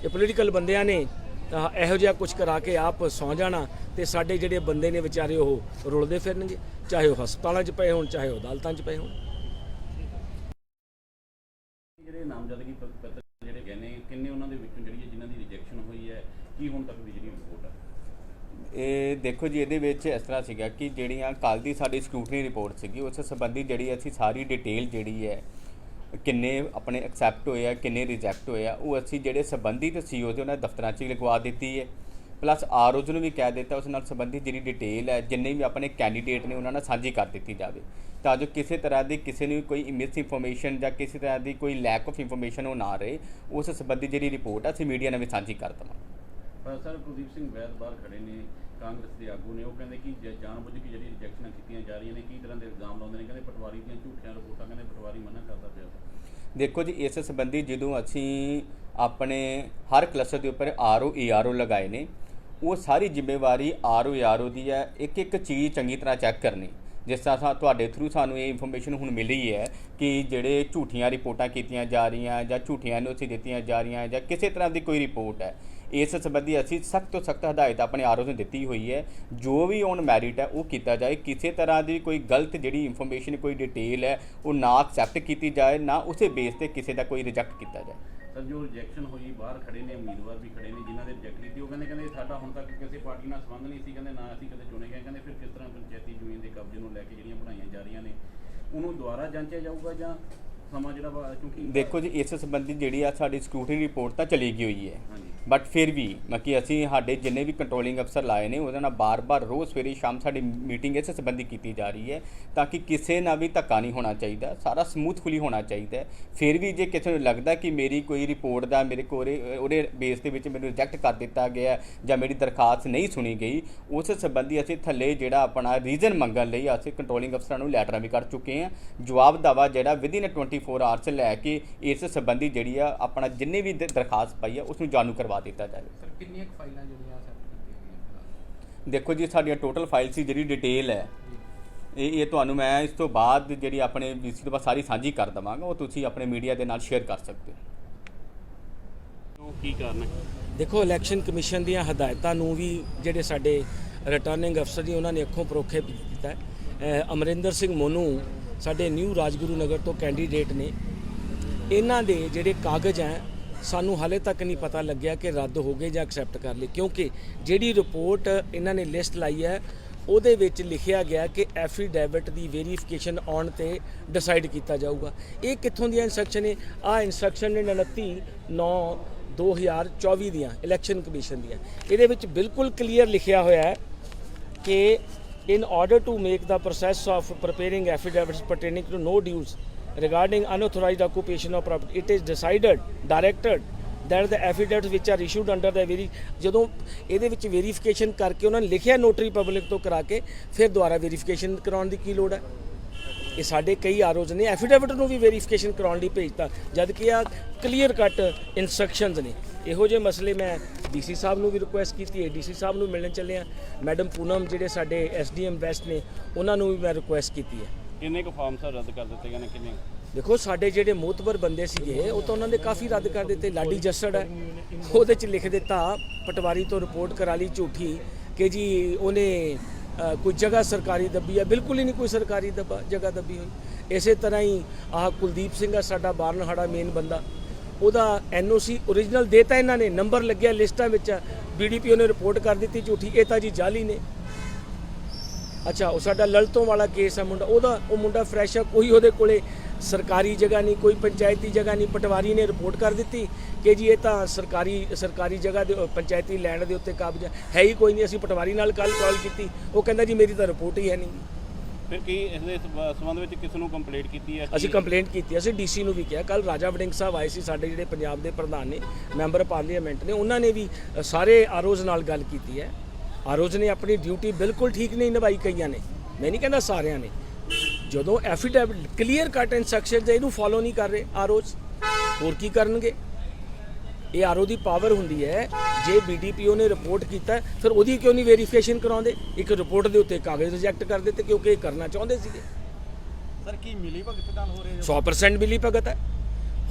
ਇਹ ਪੋਲੀਟੀਕਲ ਬੰਦਿਆਂ ਨੇ ਤਾਂ ਇਹੋ ਜਿਹਾ ਕੁਝ ਕਰਾ ਕੇ ਆਪ ਸੌ ਜਾਣਾ ਤੇ ਸਾਡੇ ਜਿਹੜੇ ਬੰਦੇ ਨੇ ਵਿਚਾਰੇ ਉਹ ਰੁਲਦੇ ਫਿਰਨਗੇ, ਚਾਹੇ ਉਹ ਹਸਪਤਾਲਾਂ 'ਚ ਪਏ ਹੋਣ, ਚਾਹੇ ਉਹ ਅਦਾਲਤਾਂ 'ਚ ਪਏ ਹੋਣ। ਜਿਹੜੇ ਨਾਮਜ਼ਦਗੀ ਪੱਤਰ ਕਿੰਨੇ ਉਹਨਾਂ ਦੇ ਵਿੱਚੋਂ ਜਿਹੜੀ ਹੈ ਜਿਨ੍ਹਾਂ ਦੀ ਰਿਜੈਕਸ਼ਨ ਹੋਈ ਹੈ, ਕੀ ਹੁਣ ਤੱਕ ਦੀ ਜਿਹੜੀ ਰਿਪੋਰਟ ਹੈ ਇਹ ਦੇਖੋ ਜੀ, ਇਹਦੇ ਵਿੱਚ ਇਸ ਤਰ੍ਹਾਂ ਸੀਗਾ ਕਿ ਜਿਹੜੀਆਂ ਕੱਲ ਦੀ ਸਾਡੀ ਸਕੂਟਨੀ ਰਿਪੋਰਟ ਸੀਗੀ, ਉਸ ਸੰਬੰਧੀ ਜਿਹੜੀ ਅਸੀਂ ਸਾਰੀ ਡਿਟੇਲ ਜਿਹੜੀ ਹੈ, ਕਿੰਨੇ ਆਪਣੇ ਐਕਸੈਪਟ ਹੋਏ ਆ, ਕਿੰਨੇ ਰਿਜੈਕਟ ਹੋਏ ਆ, ਉਹ ਅਸੀਂ ਜਿਹੜੇ ਸੰਬੰਧਿਤ ਸੀਓ ਦੇ ਉਹਨਾਂ ਦਫ਼ਤਰਾਂ 'ਚ ਹੀ ਲਿਖਵਾ ਦਿੱਤੀ ਹੈ। ਪਲੱਸ ਆਰਓਜ਼ ਨੂੰ ਵੀ ਕਹਿ ਦਿੱਤਾ, ਉਸ ਨਾਲ ਸੰਬੰਧਿਤ ਜਿਹੜੀ ਡਿਟੇਲ ਹੈ, ਜਿੰਨੇ ਵੀ ਆਪਣੇ ਕੈਂਡੀਡੇਟ ਨੇ, ਉਹਨਾਂ ਨਾਲ ਸਾਂਝੀ ਕਰ ਦਿੱਤੀ ਜਾਵੇ। ਤਾਂ ਜੋ ਕਿਸੇ ਤਰ੍ਹਾਂ ਦੀ ਕਿਸੇ ਨੂੰ ਕੋਈ ਮਿਸ ਇਨਫੋਰਮੇਸ਼ਨ ਜਾਂ ਕਿਸੇ ਤਰ੍ਹਾਂ ਦੀ ਕੋਈ ਲੈਕ ਆਫ ਇਨਫੋਰਮੇਸ਼ਨ ਉਹ ਨਾ ਰਹੇ ਉਸ ਸੰਬੰਧੀ ਜਿਹੜੀ ਰਿਪੋਰਟ ਆ ਅਸੀਂ ਮੀਡੀਆ ਨਾਲ ਵੀ ਸਾਂਝੀ ਕਰ ਪਰ ਸਰ ਕੁਲਦੀਪ ਸਿੰਘ ਵੈਦ ਬਾਹਰ ਖੜੇ ਨੇ ਕਾਂਗਰਸ ਦੇ ਆਗੂ ਨੇ ਉਹ ਕਹਿੰਦੇ ਕਿ ਜ- ਜਾਣਬੁੱਝ ਕੇ ਜਿਹੜੀ ਰਿਜੈਕਸ਼ਨਾਂ ਕੀਤੀਆਂ ਜਾ ਰਹੀਆਂ ਨੇ ਕੀ ਤਰ੍ਹਾਂ ਦੇ ਇਲਜ਼ਾਮ ਲਾਉਂਦੇ ਨੇ? ਕਹਿੰਦੇ ਪਟਵਾਰੀ ਦੀਆਂ ਝੂਠੀਆਂ ਰਿਪੋਰਟਾਂ ਕਹਿੰਦੇ ਪਟਵਾਰੀ ਮਨਾ ਕਰਦਾ ਪਿਆ ਦੇਖੋ ਜੀ ਇਸ ਸੰਬੰਧੀ ਜਦੋਂ ਅਸੀਂ ਆਪਣੇ ਹਰ ਕਲਸਟਰ ਦੇ ਉੱਪਰ ਆਰਓ ਈਆਰਓ ਲਗਾਏ ਨੇ ਉਹ ਸਾਰੀ ਜ਼ਿੰਮੇਵਾਰੀ ਆਰਓ ਈਆਰਓ ਦੀ ਹੈ ਇੱਕ ਇੱਕ ਚੀਜ਼ ਚੰਗੀ ਤਰ੍ਹਾਂ ਚੈੱਕ ਕਰਨੀ। ਜਿਸ ਤਰ੍ਹਾਂ ਸਾ- ਤੁਹਾਡੇ ਥਰੂ ਸਾਨੂੰ ਇਹ ਇਨਫੋਰਮੇਸ਼ਨ ਹੁਣ ਮਿਲੀ ਹੈ ਕਿ ਜਿਹੜੇ ਝੂਠੀਆਂ ਰਿਪੋਰਟਾਂ ਕੀਤੀਆਂ ਜਾ ਰਹੀਆਂ ਜਾਂ ਝੂਠੀਆਂ ਐਨਓਸੀ ਦਿੱਤੀਆਂ ਜਾ ਰਹੀਆਂ ਜਾਂ ਕਿਸੇ ਤਰ੍ਹਾਂ ਦੀ ਕੋਈ ਰਿਪੋਰਟ ਹੈ, ਇਸ ਸੰਬੰਧੀ ਅਸੀਂ ਸਖਤ ਤੋਂ ਸਖਤ ਹਦਾਇਤ ਆਪਣੇ ਆਰਓ ਨੂੰ ਦਿੱਤੀ ਹੋਈ ਹੈ। ਜੋ ਵੀ ਔਨ ਮੈਰਿਟ ਹੈ, ਉਹ ਕੀਤਾ ਜਾਏ। ਕਿਸੇ ਤਰ੍ਹਾਂ ਦੀ ਕੋਈ ਗਲਤ ਜਿਹੜੀ ਇਨਫੋਰਮੇਸ਼ਨ ਕੋਈ ਡਿਟੇਲ ਹੈ, ਉਹ ਨਾ ਐਕਸੈਪਟ ਕੀਤੀ ਜਾਏ, ਨਾ ਉਸੇ ਬੇਸ ਤੇ ਕਿਸੇ ਦਾ ਕੋਈ ਰਿਜੈਕਟ ਕੀਤਾ ਜਾਏ। ਸਰ ਜੋ ਰਿਜੈਕਸ਼ਨ ਹੋਈ ਬਾਹਰ ਖੜੇ ਨੇ ਉਮੀਦਵਾਰ ਵੀ ਖੜੇ ਨੇ ਜਿਨ੍ਹਾਂ ਦੇ ਰਿਜੈਕਟ ਕੀਤੀ ਉਹ ਕਹਿੰਦੇ ਕਹਿੰਦੇ ਸਾਡਾ ਹੁਣ ਤੱਕ ਕਿਸੇ ਪਾਰਟੀ ਨਾਲ ਸੰਬੰਧ ਨਹੀਂ ਸੀ ਕਹਿੰਦੇ ਨਾ ਅਸੀਂ ਕਦੇ ਚੁਣੇ ਗਏ ਕਹਿੰਦੇ ਫਿਰ ਕਿਸ ਤਰ੍ਹਾਂ ਪੰਚਾਇਤੀ ਜ਼ਮੀਨ ਦੇ ਕਬਜ਼ੇ ਨੂੰ ਲੈ ਕੇ ਜਿਹੜੀਆਂ ਬਣਾਈਆਂ ਜਾ ਰਹੀਆਂ ਨੇ ਉਹਨੂੰ ਦੁਬਾਰਾ ਜਾਂਚਿਆ ਜਾਊਗਾ ਜਾਂ ਸਮਾਂ ਜਿਹੜਾ ਵਾ- ਕਿਉਂਕਿ ਦੇਖੋ ਜੀ ਇਸ ਸੰਬੰਧੀ ਜਿਹੜੀ ਆ ਸਾਡੀ ਸਕੂਟਰੀ ਰਿਪੋਰਟ ਤਾਂ ਚਲੀ ਗਈ ਹੋਈ ਹੈ। ਹਾਂਜੀ। ਬਟ ਫਿਰ ਵੀ ਮਤਲਬ ਅਸੀਂ ਸਾਡੇ ਜਿੰਨੇ ਵੀ ਕੰਟਰੋਲਿੰਗ ਅਫਸਰ ਲਾਏ ਨੇ, ਉਹਦੇ ਨਾਲ ਬਾਰ-ਬਾਰ ਰੋਜ਼ ਸਵੇਰੇ ਸ਼ਾਮ ਸਾਡੀ ਮੀਟਿੰਗ ਇਸ ਸੰਬੰਧੀ ਕੀਤੀ ਜਾ ਰਹੀ ਹੈ ਤਾਂ ਕਿ ਕਿਸੇ ਨਾਲ ਵੀ ਧੱਕਾ ਨਹੀਂ ਹੋਣਾ ਚਾਹੀਦਾ, ਸਾਰਾ ਸਮੂਥਫੁਲੀ ਹੋਣਾ ਚਾਹੀਦਾ ਫਿਰ ਵੀ ਜੇ ਕਿਸੇ ਨੂੰ ਲੱਗਦਾ ਕਿ ਮੇਰੀ ਕੋਈ ਰਿਪੋਰਟ ਦਾ ਮੇਰੇ ਕੋਲ ਉਹਦੇ- ਉਹਦੇ ਬੇਸ ਦੇ ਵਿੱਚ ਮੈਨੂੰ ਰਿਜੈਕਟ ਕਰ ਦਿੱਤਾ ਗਿਆ ਜਾਂ ਮੇਰੀ ਦਰਖਾਸਤ ਨਹੀਂ ਸੁਣੀ ਗਈ, ਉਸ ਸੰਬੰਧੀ ਅਸੀਂ ਥੱਲੇ ਜਿਹੜਾ ਆਪਣਾ ਰੀਜ਼ਨ ਮੰਗਣ ਲਈ ਅਸੀਂ ਕੰਟਰੋਲਿੰਗ ਅਫਸਰਾਂ ਨੂੰ ਲੈਟਰਾਂ ਵੀ ਕਰ ਚੁੱਕੇ ਹਾਂ। ਜਵਾਬ ਦਾਵਾ ਜਿਹੜਾ ਵਿਦਿਨ 24 ਆਵਰਸ ਲੈ ਕੇ ਇਸ ਸੰਬੰਧੀ ਜਿਹੜੀ ਆ ਆਪਣਾ ਜਿੰਨੇ ਵੀ ਦਰਖਾਸਤ ਪਾਈ ਆ, ਉਸ ਨੂੰ ਜਾਣੂ ਕਰਵਾ ਦਿੱਤਾ ਜਾਵੇ। ਸਰ ਕਿੰਨੀਆਂ ਕੁ ਫਾਈਲਾਂ ਜਿਹੜੀਆਂ ਕੀਤੀਆਂ ਗਈਆਂ ਦੇਖੋ ਜੀ ਸਾਡੀਆਂ ਟੋਟਲ ਫਾਈਲ ਸੀ ਜਿਹੜੀ ਡਿਟੇਲ ਹੈ। ਇਹ ਇਹ ਤੁਹਾਨੂੰ ਮੈਂ ਇਸ ਤੋਂ ਬਾਅਦ ਜਿਹੜੀ ਆਪਣੇ ਵੀਸੀ ਤੋਂ ਬਾਅਦ ਸਾਰੀ ਸਾਂਝੀ ਕਰ ਦਵਾਂਗਾ ਉਹ ਤੁਸੀਂ ਆਪਣੇ ਮੀਡੀਆ ਦੇ ਨਾਲ ਸ਼ੇਅਰ ਕਰ ਸਕਦੇ ਹੋ। ਕੀ ਕਾਰਨ ਹੈ? ਦੇਖੋ ਇਲੈਕਸ਼ਨ ਕਮਿਸ਼ਨ ਦੀਆਂ ਹਦਾਇਤਾਂ ਨੂੰ ਵੀ ਜਿਹੜੇ ਸਾਡੇ ਰਿਟਰਨਿੰਗ ਅਫਸਰ ਜੀ ਉਹਨਾਂ ਨੇ ਅੱਖੋਂ ਪਰੋਖੇ ਕੀਤਾ ਹੈ। ਅਹ ਅਮਰਿੰਦਰ ਸਿੰਘ ਮੋਨੂ ਸਾਡੇ ਨਿਊ ਰਾਜਗੁਰੂ ਨਗਰ ਤੋਂ ਕੈਂਡੀਡੇਟ ਨੇ। ਇਹਨਾਂ ਦੇ ਜਿਹੜੇ ਕਾਗਜ਼ ਹੈ ਸਾਨੂੰ ਹਾਲੇ ਤੱਕ ਨਹੀਂ ਪਤਾ ਲੱਗਿਆ ਕਿ ਰੱਦ ਹੋ ਗਏ ਜਾਂ ਐਕਸੈਪਟ ਕਰ ਲਏ, ਕਿਉਂਕਿ ਜਿਹੜੀ ਰਿਪੋਰਟ ਇਹਨਾਂ ਨੇ ਲਿਸਟ ਲਾਈ ਹੈ, ਉਹਦੇ ਵਿੱਚ ਲਿਖਿਆ ਗਿਆ ਕਿ ਐਫੀਡੈਵਿਟ ਦੀ ਵੈਰੀਫਿਕੇਸ਼ਨ ਆਉਣ ਤੇ ਡਿਸਾਈਡ ਕੀਤਾ ਜਾਊਗਾ। ਇਹ ਕਿੱਥੋਂ ਦੀਆਂ ਇਨਸਟਰਕਸ਼ਨ ਨੇ? ਆ ਇਨਸਟਰਕਸ਼ਨ ਨੇ 29 9 2024 ਦੀਆਂ ਇਲੈਕਸ਼ਨ ਕਮਿਸ਼ਨ ਦੀਆਂ। ਇਹਦੇ ਵਿੱਚ ਬਿਲਕੁਲ ਕਲੀਅਰ ਲਿਖਿਆ ਹੋਇਆ ਹੈ ਕਿ in order to make the process of preparing affidavits pertaining to no dues regarding unauthorized occupation of property, it is decided, directed that the affidavits which are issued under the very ਜਦੋਂ ਇਹਦੇ ਵਿੱਚ verification ਕਰਕੇ ਉਹਨਾਂ ਨੇ ਲਿਖਿਆ notary public ਤੋਂ ਕਰਾ ਕੇ, ਫਿਰ ਦੁਬਾਰਾ ਵੈਰੀਫਿਕੇਸ਼ਨ ਕਰਾਉਣ ਦੀ ਕੀ ਲੋੜ ਹੈ? ਇਹ ਸਾਡੇ ਕਈ ਆਰੋਜ਼ ਨੇ ਐਫੀਡੇਵਿਟ ਨੂੰ ਵੀ ਵੈਰੀਫਿਕੇਸ਼ਨ ਕਰਾਉਣ ਲਈ ਭੇਜਤਾ, ਜਦ ਕਿ ਆ ਕਲੀਅਰ ਕੱਟ ਇਨਸਟਰਕਸ਼ਨਸ ਨੇ। ਇਹੋ ਜਿਹੇ ਮਸਲੇ ਮੈਂ ਡੀਸੀ ਸਾਹਿਬ ਨੂੰ ਵੀ ਰਿਕੁਐਸਟ ਕੀਤੀ ਹੈ ਡੀਸੀ ਸਾਹਿਬ ਨੂੰ ਮਿਲਣ ਚੱਲੇ ਆ ਮੈਡਮ ਪੂਨਮ ਜਿਹੜੇ ਸਾਡੇ ਐਸਡੀਐਮ ਵੈਸਟ ਨੇ, ਉਹਨਾਂ ਨੂੰ ਵੀ ਮੈਂ ਰਿਕੁਐਸਟ ਕੀਤੀ ਹੈ। ਕਿੰਨੇ ਕੁ ਫਾਰਮ ਸਰ ਰੱਦ ਕਰ ਦਿੱਤੇ ਗਏ ਨੇ, ਕਿੰਨੇ? ਦੇਖੋ, ਸਾਡੇ ਜਿਹੜੇ ਮੋਤਬਰ ਬੰਦੇ ਸੀਗੇ, ਉਹ ਤਾਂ ਉਹਨਾਂ ਨੇ ਕਾਫੀ ਰੱਦ ਕਰ ਦਿੱਤੇ। ਲਾਡੀ ਜੱਸੜ ਹੈ, ਉਹਦੇ ਚ ਲਿਖ ਦਿੱਤਾ, ਪਟਵਾਰੀ ਤੋਂ ਰਿਪੋਰਟ ਕਰਾ ਲਈ ਝੂਠੀ, ਕਿ ਜੀ ਉਹਨੇ ਕੋਈ ਜਗ੍ਹਾ ਸਰਕਾਰੀ ਦੱਬੀ ਹੈ ਬਿਲਕੁਲ ਹੀ ਨਹੀਂ ਕੋਈ ਸਰਕਾਰੀ ਦੱਬਾ, ਜਗ੍ਹਾ ਦੱਬੀ ਹੋਈ। ਇਸੇ ਤਰ੍ਹਾਂ ਹੀ ਆਹ ਕੁਲਦੀਪ ਸਿੰਘ ਆ, ਸਾਡਾ ਬਾਰਨਹਾੜਾ ਮੇਨ ਬੰਦਾ। ਉਹਦਾ ਐਨਓਸੀ origignal ਦੇਤਾ ਇਹਨਾਂ ਨੇ ਨੰਬਰ ਲੱਗਿਆ ਲਿਸਟਾਂ ਵਿੱਚ ਬੀਡੀਪੀਓ ਨੇ ਰਿਪੋਰਟ ਕਰ ਦਿੱਤੀ ਝੂਠੀ, ਇਹ ਤਾਂ ਜੀ ਜਾਲੀ ਨੇ। ਅੱਛਾ ਉਹ ਸਾਡਾ ਲਲਤੋਂ ਵਾਲਾ ਕੇਸ ਆ ਮੁੰਡਾ ਉਹਦਾ ਉਹ ਮੁੰਡਾ ਫਰੈਸ਼ ਆ ਕੋਈ ਉਹਦੇ ਕੋਲੇ ਸਰਕਾਰੀ ਜਗ੍ਹਾ ਨਹੀਂ ਕੋਈ ਪੰਚਾਇਤੀ ਜਗ੍ਹਾ ਨਹੀਂ ਪਟਵਾਰੀ ਨੇ ਰਿਪੋਰਟ ਕਰ ਦਿੱਤੀ ਕਿ ਜੀ ਇਹ ਤਾਂ ਸਰਕਾਰੀ ਸਰਕਾਰੀ ਜਗ੍ਹਾ ਦੇ ਪੰਚਾਇਤੀ ਲੈਂਡ ਦੇ ਉੱਤੇ ਕਬਜ਼ਾ ਹੈ ਹੀ ਕੋਈ ਨਹੀਂ ਅਸੀਂ ਪਟਵਾਰੀ ਨਾਲ ਕੱਲ ਕਾਲ ਕੀਤੀ। ਉਹ ਕਹਿੰਦਾ ਜੀ ਮੇਰੀ ਤਾਂ ਰਿਪੋਰਟ ਹੀ ਹੈ ਨਹੀਂ ਫਿਰ ਕੀ ਇਸ ਦੇ ਸੰਬੰਧ ਵਿੱਚ ਕਿਸ ਨੂੰ ਕੰਪਲੇਂਟ ਕੀਤੀ ਹੈ? ਅਸੀਂ ਕੰਪਲੇਂਟ ਕੀਤੀ ਅਸੀਂ ਡੀਸੀ ਨੂੰ ਵੀ ਕਿਹਾ। ਕੱਲ ਰਾਜਾ ਵੜਿੰਗ ਸਾਹਿਬ ਆਏ ਸੀ ਸਾਡੇ ਜਿਹੜੇ ਪੰਜਾਬ ਦੇ ਪ੍ਰਧਾਨ ਨੇ ਮੈਂਬਰ ਪਾਰਲੀਮੈਂਟ ਨੇ ਉਹਨਾਂ ਨੇ ਵੀ ਸਾਰੇ ਆਰੋਜ਼ ਨਾਲ ਗੱਲ ਕੀਤੀ ਹੈ। ਆਰੋਜ਼ ਨੇ ਆਪਣੀ ਡਿਊਟੀ ਬਿਲਕੁਲ ਠੀਕ ਨਹੀਂ ਨਿਭਾਈ ਕਈਆਂ ਨੇ। ਮੈਂ ਨਹੀਂ ਕਹਿੰਦਾ ਸਾਰਿਆਂ ਨੇ। ਜਦੋਂ ਐਫੀਡੈਵਿਟ ਕਲੀਅਰ ਕੱਟ ਇਨਸਟਰਕਸ਼ਨ ਇਹਨੂੰ ਫੋਲੋ ਨਹੀਂ ਕਰ ਰਹੇ ਆਰੋਜ਼ ਹੋਰ ਕੀ ਕਰਨਗੇ? ਇਹ ਆਰਓ ਦੀ ਪਾਵਰ ਹੁੰਦੀ ਹੈ ਜੇ ਬੀਡੀਪੀਓ ਨੇ ਰਿਪੋਰਟ ਕੀਤਾ ਫਿਰ ਉਹਦੀ ਕਿਉਂ ਨਹੀਂ ਵੈਰੀਫਿਕੇਸ਼ਨ ਕਰਾਉਂਦੇ? ਇੱਕ ਰਿਪੋਰਟ ਦੇ ਉੱਤੇ ਕਾਗਜ਼ ਰਿਜੈਕਟ ਕਰ ਦਿੱਤੇ ਕਿਉਂਕਿ ਇਹ ਕਰਨਾ ਚਾਹੁੰਦੇ ਸੀਗੇ। ਸਰ ਕੀ ਮਿਲੀ ਭਗਤ ਨਾਲ ਹੋ ਰਹੇ 100% ਮਿਲੀ ਭਗਤ ਹੈ।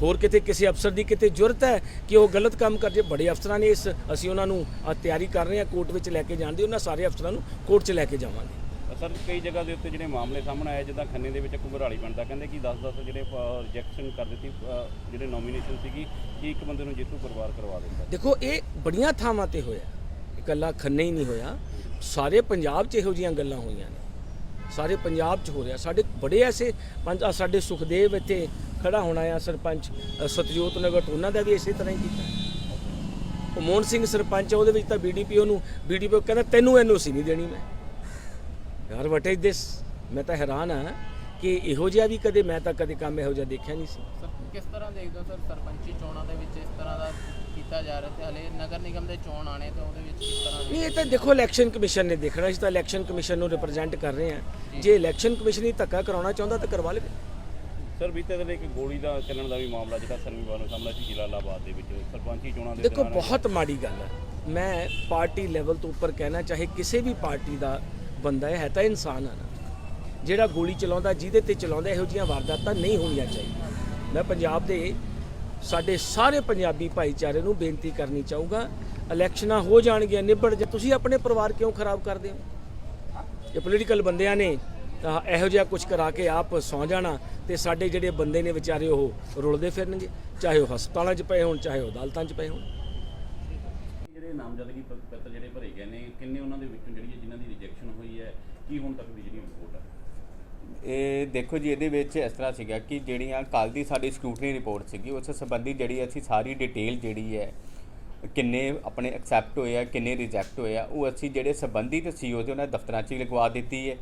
ਹੋਰ ਕਿਤੇ ਕਿਸੇ ਅਫਸਰ ਦੀ ਕਿਤੇ ਜ਼ਰੂਰਤ ਹੈ ਕਿ ਉਹ ਗਲਤ ਕੰਮ ਕਰ ਜੇ ਬੜੇ ਅਫਸਰਾਂ ਨੇ ਇਸ ਅਸੀਂ ਉਹਨਾਂ ਨੂੰ ਤਿਆਰੀ ਕਰ ਰਹੇ ਹਾਂ ਕੋਰਟ ਵਿੱਚ ਲੈ ਕੇ ਜਾਣ ਦੀ ਉਹਨਾਂ ਸਾਰੇ ਅਫਸਰਾਂ ਨੂੰ ਕੋਰਟ 'ਚ ਲੈ ਕੇ ਜਾਵਾਂਗੇ। ਸਰ ਕਈ ਜਗ੍ਹਾ ਦੇ ਉੱਤੇ ਜਿਹੜੇ ਮਾਮਲੇ ਸਾਹਮਣੇ ਆਏ ਜਿੱਦਾਂ ਖੰਨੇ ਦੇ ਵਿੱਚ ਘੁਗਰਾਲੀ ਬਣਦਾ ਕਹਿੰਦੇ ਕਿ 10-10 ਜਿਹੜੇ ਰਿਜੈਕਸ਼ਨ ਕਰ ਦਿੱਤੀ ਜਿਹੜੇ ਨੋਮੀਨੇਸ਼ਨ ਸੀਗੀ ਕਿ ਇੱਕ ਬੰਦੇ ਨੂੰ ਜੇਤੂ ਪਰਿਵਾਰ ਕਰਵਾ ਦਿੱਤਾ। ਦੇਖੋ ਇਹ ਬੜੀਆਂ ਥਾਵਾਂ ਤੇ ਹੋਇਆ। ਇਕੱਲਾ ਖੰਨੇ ਹੀ ਨਹੀਂ ਹੋਇਆ। ਸਾਰੇ ਪੰਜਾਬ 'ਚ ਇਹੋ ਜੀਆਂ ਗੱਲਾਂ ਹੋਈਆਂ ਨੇ। ਸਾਰੇ ਪੰਜਾਬ 'ਚ ਹੋ ਰਿਹਾ। ਸਾਡੇ ਬੜੇ ਐਸੇ ਪੰਜ ਸਾਡੇ ਸੁਖਦੇਵ ਇੱਥੇ ਖੜਾ ਹੋਣਾ ਆ ਸਰਪੰਚ ਸਤਜੋਤ ਨਗਰ ਉਹਨਾਂ ਦਾ ਵੀ ਇਸੇ ਤਰ੍ਹਾਂ ਹੀ ਕੀਤਾ। ਉਹ ਮੋਹਨ ਸਿੰਘ ਸਰਪੰਚ ਉਹਦੇ ਵਿੱਚ ਤਾਂ ਬੀਡੀਪੀਓ ਨੂੰ ਬੀਡੀਪੀਓ ਕਹਿੰਦਾ ਤੈਨੂੰ ਐਨਓਸੀ ਨਹੀਂ ਦੇਣੀ ਮੈਂ। ਯਾਰ ਵਟ ਇਜ਼ ਦਿਸ ਮੈਂ ਤਾਂ ਹੈਰਾਨ ਆ ਕਿ ਇਹੋ ਜਿਹਾ ਵੀ ਕਦੇ ਮੈਂ ਤਾਂ ਕਦੇ ਕੰਮ ਇਹੋ ਜਿਹਾ ਦੇਖਿਆ ਨਹੀਂ ਸੀ। ਸਰ ਕਿਸ ਤਰ੍ਹਾਂ ਦੇਖਦੇ ਹੋ ਸਰ ਸਰਪੰਚੀ ਚੋਣਾਂ ਦੇ ਵਿੱਚ ਇਸ ਤਰ੍ਹਾਂ ਦਾ ਕੀਤਾ ਜਾ ਰਿਹਾ ਤੇ ਹਲੇ ਨਗਰ ਨਿਗਮ ਦੇ ਚੋਣ ਆਣੇ ਤੇ ਉਹਦੇ ਵਿੱਚ ਕਿਸ ਤਰ੍ਹਾਂ ਨਹੀਂ ਇਹ ਤਾਂ ਦੇਖੋ ਇਲੈਕਸ਼ਨ ਕਮਿਸ਼ਨ ਨੇ ਦੇਖਣਾ। ਇਸ ਤਾਂ ਇਲੈਕਸ਼ਨ ਕਮਿਸ਼ਨ ਨੂੰ ਰਿਪਰੈਜ਼ੈਂਟ ਕਰ ਰਹੇ ਆ ਜੇ ਇਲੈਕਸ਼ਨ ਕਮਿਸ਼ਨ ਹੀ ਧੱਕਾ ਕਰਾਉਣਾ ਚਾਹੁੰਦਾ ਤਾਂ ਕਰਵਾ ਲਵੇ। ਸਰ ਬੀਤੇ ਦਿਨ ਇੱਕ ਗੋਲੀ ਦਾ ਚੱਲਣ ਦਾ ਵੀ ਮਾਮਲਾ ਜਿਹੜਾ ਸਰਵੀਵਾਲ ਨੂੰ ਸਾਹਮਣਾ ਸੀ ਜਲਾਲਾਬਾਦ ਦੇ ਵਿੱਚ। ਸਰਪੰਚੀ ਚੋਣਾਂ ਦੇ ਦੇਖੋ ਬਹੁਤ ਮਾੜੀ ਗੱਲ ਹੈ। ਮੈਂ ਪਾਰਟੀ ਲੈਵਲ ਤੋਂ ਉੱਪਰ ਕਹਿਣਾ ਚਾਹੇ ਕਿਸੇ ਵੀ ਪਾਰਟੀ ਦਾ ਬੰਦਾ ਹੈ ਹੈ ਤਾਂ ਇਨਸਾਨ ਹੈ ਨਾ। ਜਿਹੜਾ ਗੋਲੀ ਚਲਾਉਂਦਾ ਜਿਹਦੇ ਤੇ ਚਲਾਉਂਦਾ ਇਹੋ ਜਿਹੀਆਂ ਵਾਰਦਾਤਾਂ ਨਹੀਂ ਹੋਣੀਆਂ ਚਾਹੀਦੀਆਂ। ਮੈਂ ਪੰਜਾਬ ਦੇ ਸਾਡੇ ਸਾਰੇ ਪੰਜਾਬੀ ਭਾਈਚਾਰੇ ਨੂੰ ਬੇਨਤੀ ਕਰਨੀ ਚਾਹੂੰਗਾ ਇਲੈਕਸ਼ਨਾਂ ਹੋ ਜਾਣਗੀਆਂ ਨਿਬੜ ਜਾ ਤੁਸੀਂ ਆਪਣੇ ਪਰਿਵਾਰ ਕਿਉਂ ਖਰਾਬ ਕਰਦੇ ਹੋ? ਇਹ ਪੋਲੀਟੀਕਲ ਬੰਦਿਆਂ ਨੇ ਤਾਂ ਇਹੋ ਜਿਹਾ ਕੁਝ ਕਰਾ ਕੇ ਆਪ ਸੌ ਜਾਣਾ ਤੇ ਸਾਡੇ ਜਿਹੜੇ ਬੰਦੇ ਨੇ ਵਿਚਾਰੇ ਉਹ ਰੁਲਦੇ ਫਿਰਨਗੇ ਚਾਹੇ ਉਹ ਹਸਪਤਾਲਾਂ 'ਚ ਪਏ ਹੋਣ ਚਾਹੇ ਉਹ ਅਦਾਲਤਾਂ 'ਚ ਪਏ ਹੋਣ। ਜਿਹੜੇ ਨਾਮਜ਼ਦਗੀ ਪੱਤਰ ਜਿਹੜੇ ਭਰੇ ਗਏ ਨੇ ਕਿੰਨੇ ਉਹਨਾਂ ਦੇ ਵਿੱਚੋਂ ਜਿਹੜੀ ਜਿਨ੍ਹਾਂ ਦੀ ਰਿਜੈਕਸ਼ਨ ਹੋਈ ਹੈ ਕੀ ਹੁਣ ਤੱਕ ਦੀ ਜਿਹੜੀ ਰਿਪੋਰਟ ਹੈ ਇਹ ਦੇਖੋ ਜੀ ਇਹਦੇ ਵਿੱਚ ਇਸ ਤਰ੍ਹਾਂ ਸੀਗਾ ਕਿ ਜਿਹੜੀਆਂ ਕੱਲ ਦੀ ਸਾਡੀ ਸਕੂਟਰੀ ਰਿਪੋਰਟ ਸੀਗੀ ਉਸ ਸੰਬੰਧੀ ਜਿਹੜੀ ਅਸੀਂ ਸਾਰੀ ਡਿਟੇਲ ਜਿਹੜੀ ਹੈ ਕਿੰਨੇ ਆਪਣੇ ਐਕਸੈਪਟ ਹੋਏ ਆ ਕਿੰਨੇ ਰਿਜੈਕਟ ਹੋਏ ਆ ਉਹ ਅਸੀਂ ਜਿਹੜੇ ਸੰਬੰਧਿਤ ਸੀਓ ਦੇ ਉਹਨਾਂ ਦੇ ਦਫ਼ਤਰਾਂ 'ਚ ਹੀ ਲਗਵਾ ਦਿੱਤੀ ਹੈ।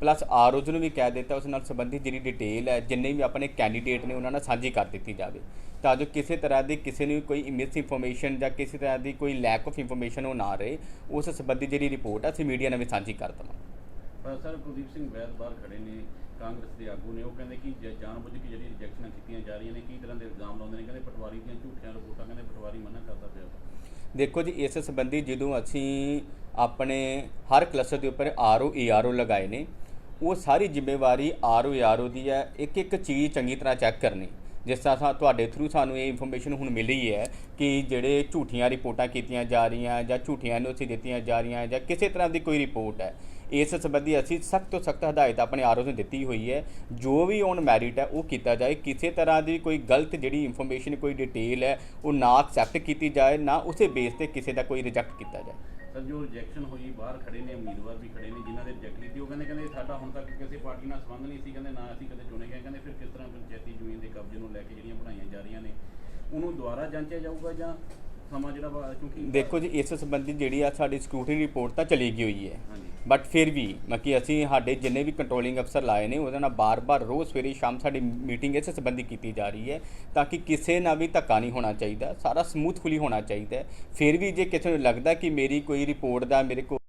ਪਲੱਸ ਆਰਓਜ਼ ਨੂੰ ਵੀ ਕਹਿ ਦਿੱਤਾ ਉਸ ਨਾਲ ਸੰਬੰਧਿਤ ਜਿਹੜੀ ਡਿਟੇਲ ਹੈ ਜਿੰਨੇ ਵੀ ਆਪਣੇ ਕੈਂਡੀਡੇਟ ਨੇ ਉਹਨਾਂ ਨਾਲ ਸਾਂਝੀ ਕਰ ਦਿੱਤੀ ਜਾਵੇ। ਤਾਂ ਜੋ ਕਿਸੇ ਤਰ੍ਹਾਂ ਦੀ ਕਿਸੇ ਨੂੰ ਕੋਈ ਮਿਸ ਇਨਫੋਰਮੇਸ਼ਨ ਜਾਂ ਕਿਸੇ ਤਰ੍ਹਾਂ ਦੀ ਕੋਈ ਲੈਕ ਆਫ ਇਨਫੋਰਮੇਸ਼ਨ ਉਹ ਨਾ ਰਹੇ ਉਸ ਸੰਬੰਧੀ ਜਿਹੜੀ ਰਿਪੋਰਟ ਆ ਅਸੀਂ ਮੀਡੀਆ ਨਾਲ ਵੀ ਸਾਂਝੀ ਕਰ ਪਰ ਸਰ ਕੁਲਦੀਪ ਸਿੰਘ ਵੈਦ ਬਾਹਰ ਖੜੇ ਨੇ ਕਾਂਗਰਸ ਦੇ ਆਗੂ ਨੇ ਉਹ ਕਹਿੰਦੇ ਕਿ ਜ- ਜਾਣਬੁੱਝ ਕੇ ਜਿਹੜੀ ਰਿਜੈਕਸ਼ਨਾਂ ਕੀਤੀਆਂ ਜਾ ਰਹੀਆਂ ਨੇ ਕਈ ਤਰ੍ਹਾਂ ਦੇ ਇਲਜ਼ਾਮ ਲਾਉਂਦੇ ਨੇ ਕਹਿੰਦੇ ਪਟਵਾਰੀ ਦੀਆਂ ਝੂਠੀਆਂ ਰਿਪੋਰਟਾਂ ਕਹਿੰਦੇ ਪਟਵਾਰੀ ਮਨਾ ਕਰਦਾ ਪਿਆ ਦੇਖੋ ਜੀ ਇਸ ਸੰਬੰਧੀ ਜਦੋਂ ਅਸੀਂ ਆਪਣੇ ਹਰ ਕਲਸਟਰ ਦੇ ਉੱਪਰ ਆਰਓ ਏਆਰਓ ਲਗਾਏ ਨੇ ਉਹ ਸਾਰੀ ਜ਼ਿੰਮੇਵਾਰੀ ਆਰਓ ਏਆਰਓ ਦੀ ਹੈ। ਇੱਕ ਇੱਕ ਚੀਜ਼ ਚੰਗੀ ਤਰ੍ਹਾਂ ਚੈੱਕ ਕਰਨੀ। ਜਿਸ ਤਰ੍ਹਾਂ ਸਾ- ਤੁਹਾਡੇ ਥਰੂ ਸਾਨੂੰ ਇਹ ਇਨਫੋਰਮੇਸ਼ਨ ਹੁਣ ਮਿਲੀ ਹੈ ਕਿ ਜਿਹੜੇ ਝੂਠੀਆਂ ਰਿਪੋਰਟਾਂ ਕੀਤੀਆਂ ਜਾ ਰਹੀਆਂ ਜਾਂ ਝੂਠੀਆਂ ਐਨਓਸੀ ਦਿੱਤੀਆਂ ਜਾ ਰਹੀਆਂ ਜਾਂ ਕਿਸੇ ਤਰ੍ਹਾਂ ਦੀ ਕੋਈ ਰਿਪੋਰਟ ਹੈ। ਇਸ ਸੰਬੰਧੀ ਅਸੀਂ ਸਖਤ ਤੋਂ ਸਖਤ ਹਦਾਇਤ ਆਪਣੇ ਆਰਓ ਨੂੰ ਦਿੱਤੀ ਹੋਈ ਹੈ। ਜੋ ਵੀ ਔਨ ਮੈਰਿਟ ਹੈ, ਉਹ ਕੀਤਾ ਜਾਏ। ਕਿਸੇ ਤਰ੍ਹਾਂ ਦੀ ਕੋਈ ਗਲਤ ਜਿਹੜੀ ਇਨਫੋਰਮੇਸ਼ਨ ਕੋਈ ਡਿਟੇਲ ਹੈ, ਉਹ ਨਾ ਐਕਸੈਪਟ ਕੀਤੀ ਜਾਏ, ਨਾ ਉਸੇ ਬੇਸ ਤੇ ਕਿਸੇ ਦਾ ਕੋਈ ਰਿਜੈਕਟ ਕੀਤਾ ਜਾਏ। ਸਰ ਜੋ ਰਿਜੈਕਸ਼ਨ ਹੋਈ, ਬਾਹਰ ਖੜੇ ਨੇ, ਉਮੀਦਵਾਰ ਵੀ ਖੜੇ ਨੇ, ਜਿਨ੍ਹਾਂ ਦੇ ਰਿਜੈਕਟ ਕੀਤੀ, ਉਹ ਕਹਿੰਦੇ ਕਹਿੰਦੇ ਸਾਡਾ ਹੁਣ ਤੱਕ ਕਿਸੇ ਪਾਰਟੀ ਨਾਲ ਸੰਬੰਧ ਨਹੀਂ ਸੀ, ਕਹਿੰਦੇ ਨਾ ਅਸੀਂ ਕਦੇ ਚੁਣੇ ਗਏ, ਕਹਿੰਦੇ ਫਿਰ ਕਿਸ ਤਰ੍ਹਾਂ ਪੰਚਾਇਤੀ ਜ਼ਮੀਨ ਦੇ ਕਬਜ਼ੇ ਨੂੰ ਲੈ ਕੇ ਜਿਹੜੀਆਂ ਬਣਾਈਆਂ ਜਾ ਰਹੀਆਂ ਨੇ, ਉਹਨੂੰ ਦੁਬਾਰਾ ਜਾਂਚਿਆ ਜਾਊਗਾ ਜਾਂ ਸਮਾਂ ਜਿਹੜਾ ਵਾ- ਕਿਉਂਕਿ ਦੇਖੋ ਜੀ ਇਸ ਸੰਬੰਧੀ ਜਿਹੜੀ ਆ ਸਾਡੀ ਸਕੂਟਰੀ ਰਿਪੋਰਟ ਤਾਂ ਚਲੀ ਗਈ ਹੋਈ ਹੈ ਹਾਂਜੀ ਬਟ ਫਿਰ ਵੀ ਮਤਲਬ ਅਸੀਂ ਸਾਡੇ ਜਿੰਨੇ ਵੀ ਕੰਟਰੋਲਿੰਗ ਅਫਸਰ ਲਾਏ ਨੇ ਉਹਦੇ ਨਾਲ ਬਾਰ-ਬਾਰ ਰੋਜ਼ ਸਵੇਰੇ ਸ਼ਾਮ ਸਾਡੀ ਮੀਟਿੰਗ ਇਸ ਸੰਬੰਧੀ ਕੀਤੀ ਜਾ ਰਹੀ ਹੈ ਤਾਂ ਕਿ ਕਿਸੇ ਨਾਲ ਵੀ ਧੱਕਾ ਨਹੀਂ ਹੋਣਾ ਚਾਹੀਦਾ ਸਾਰਾ ਸਮੂਥਫੁਲੀ ਹੋਣਾ ਚਾਹੀਦਾ ਹੈ। ਫਿਰ ਵੀ ਜੇ ਕਿਸੇ ਨੂੰ ਲੱਗਦਾ ਕਿ ਮੇਰੀ ਕੋਈ ਰਿਪੋਰਟ ਦਾ ਮੇਰੇ ਕੋਲ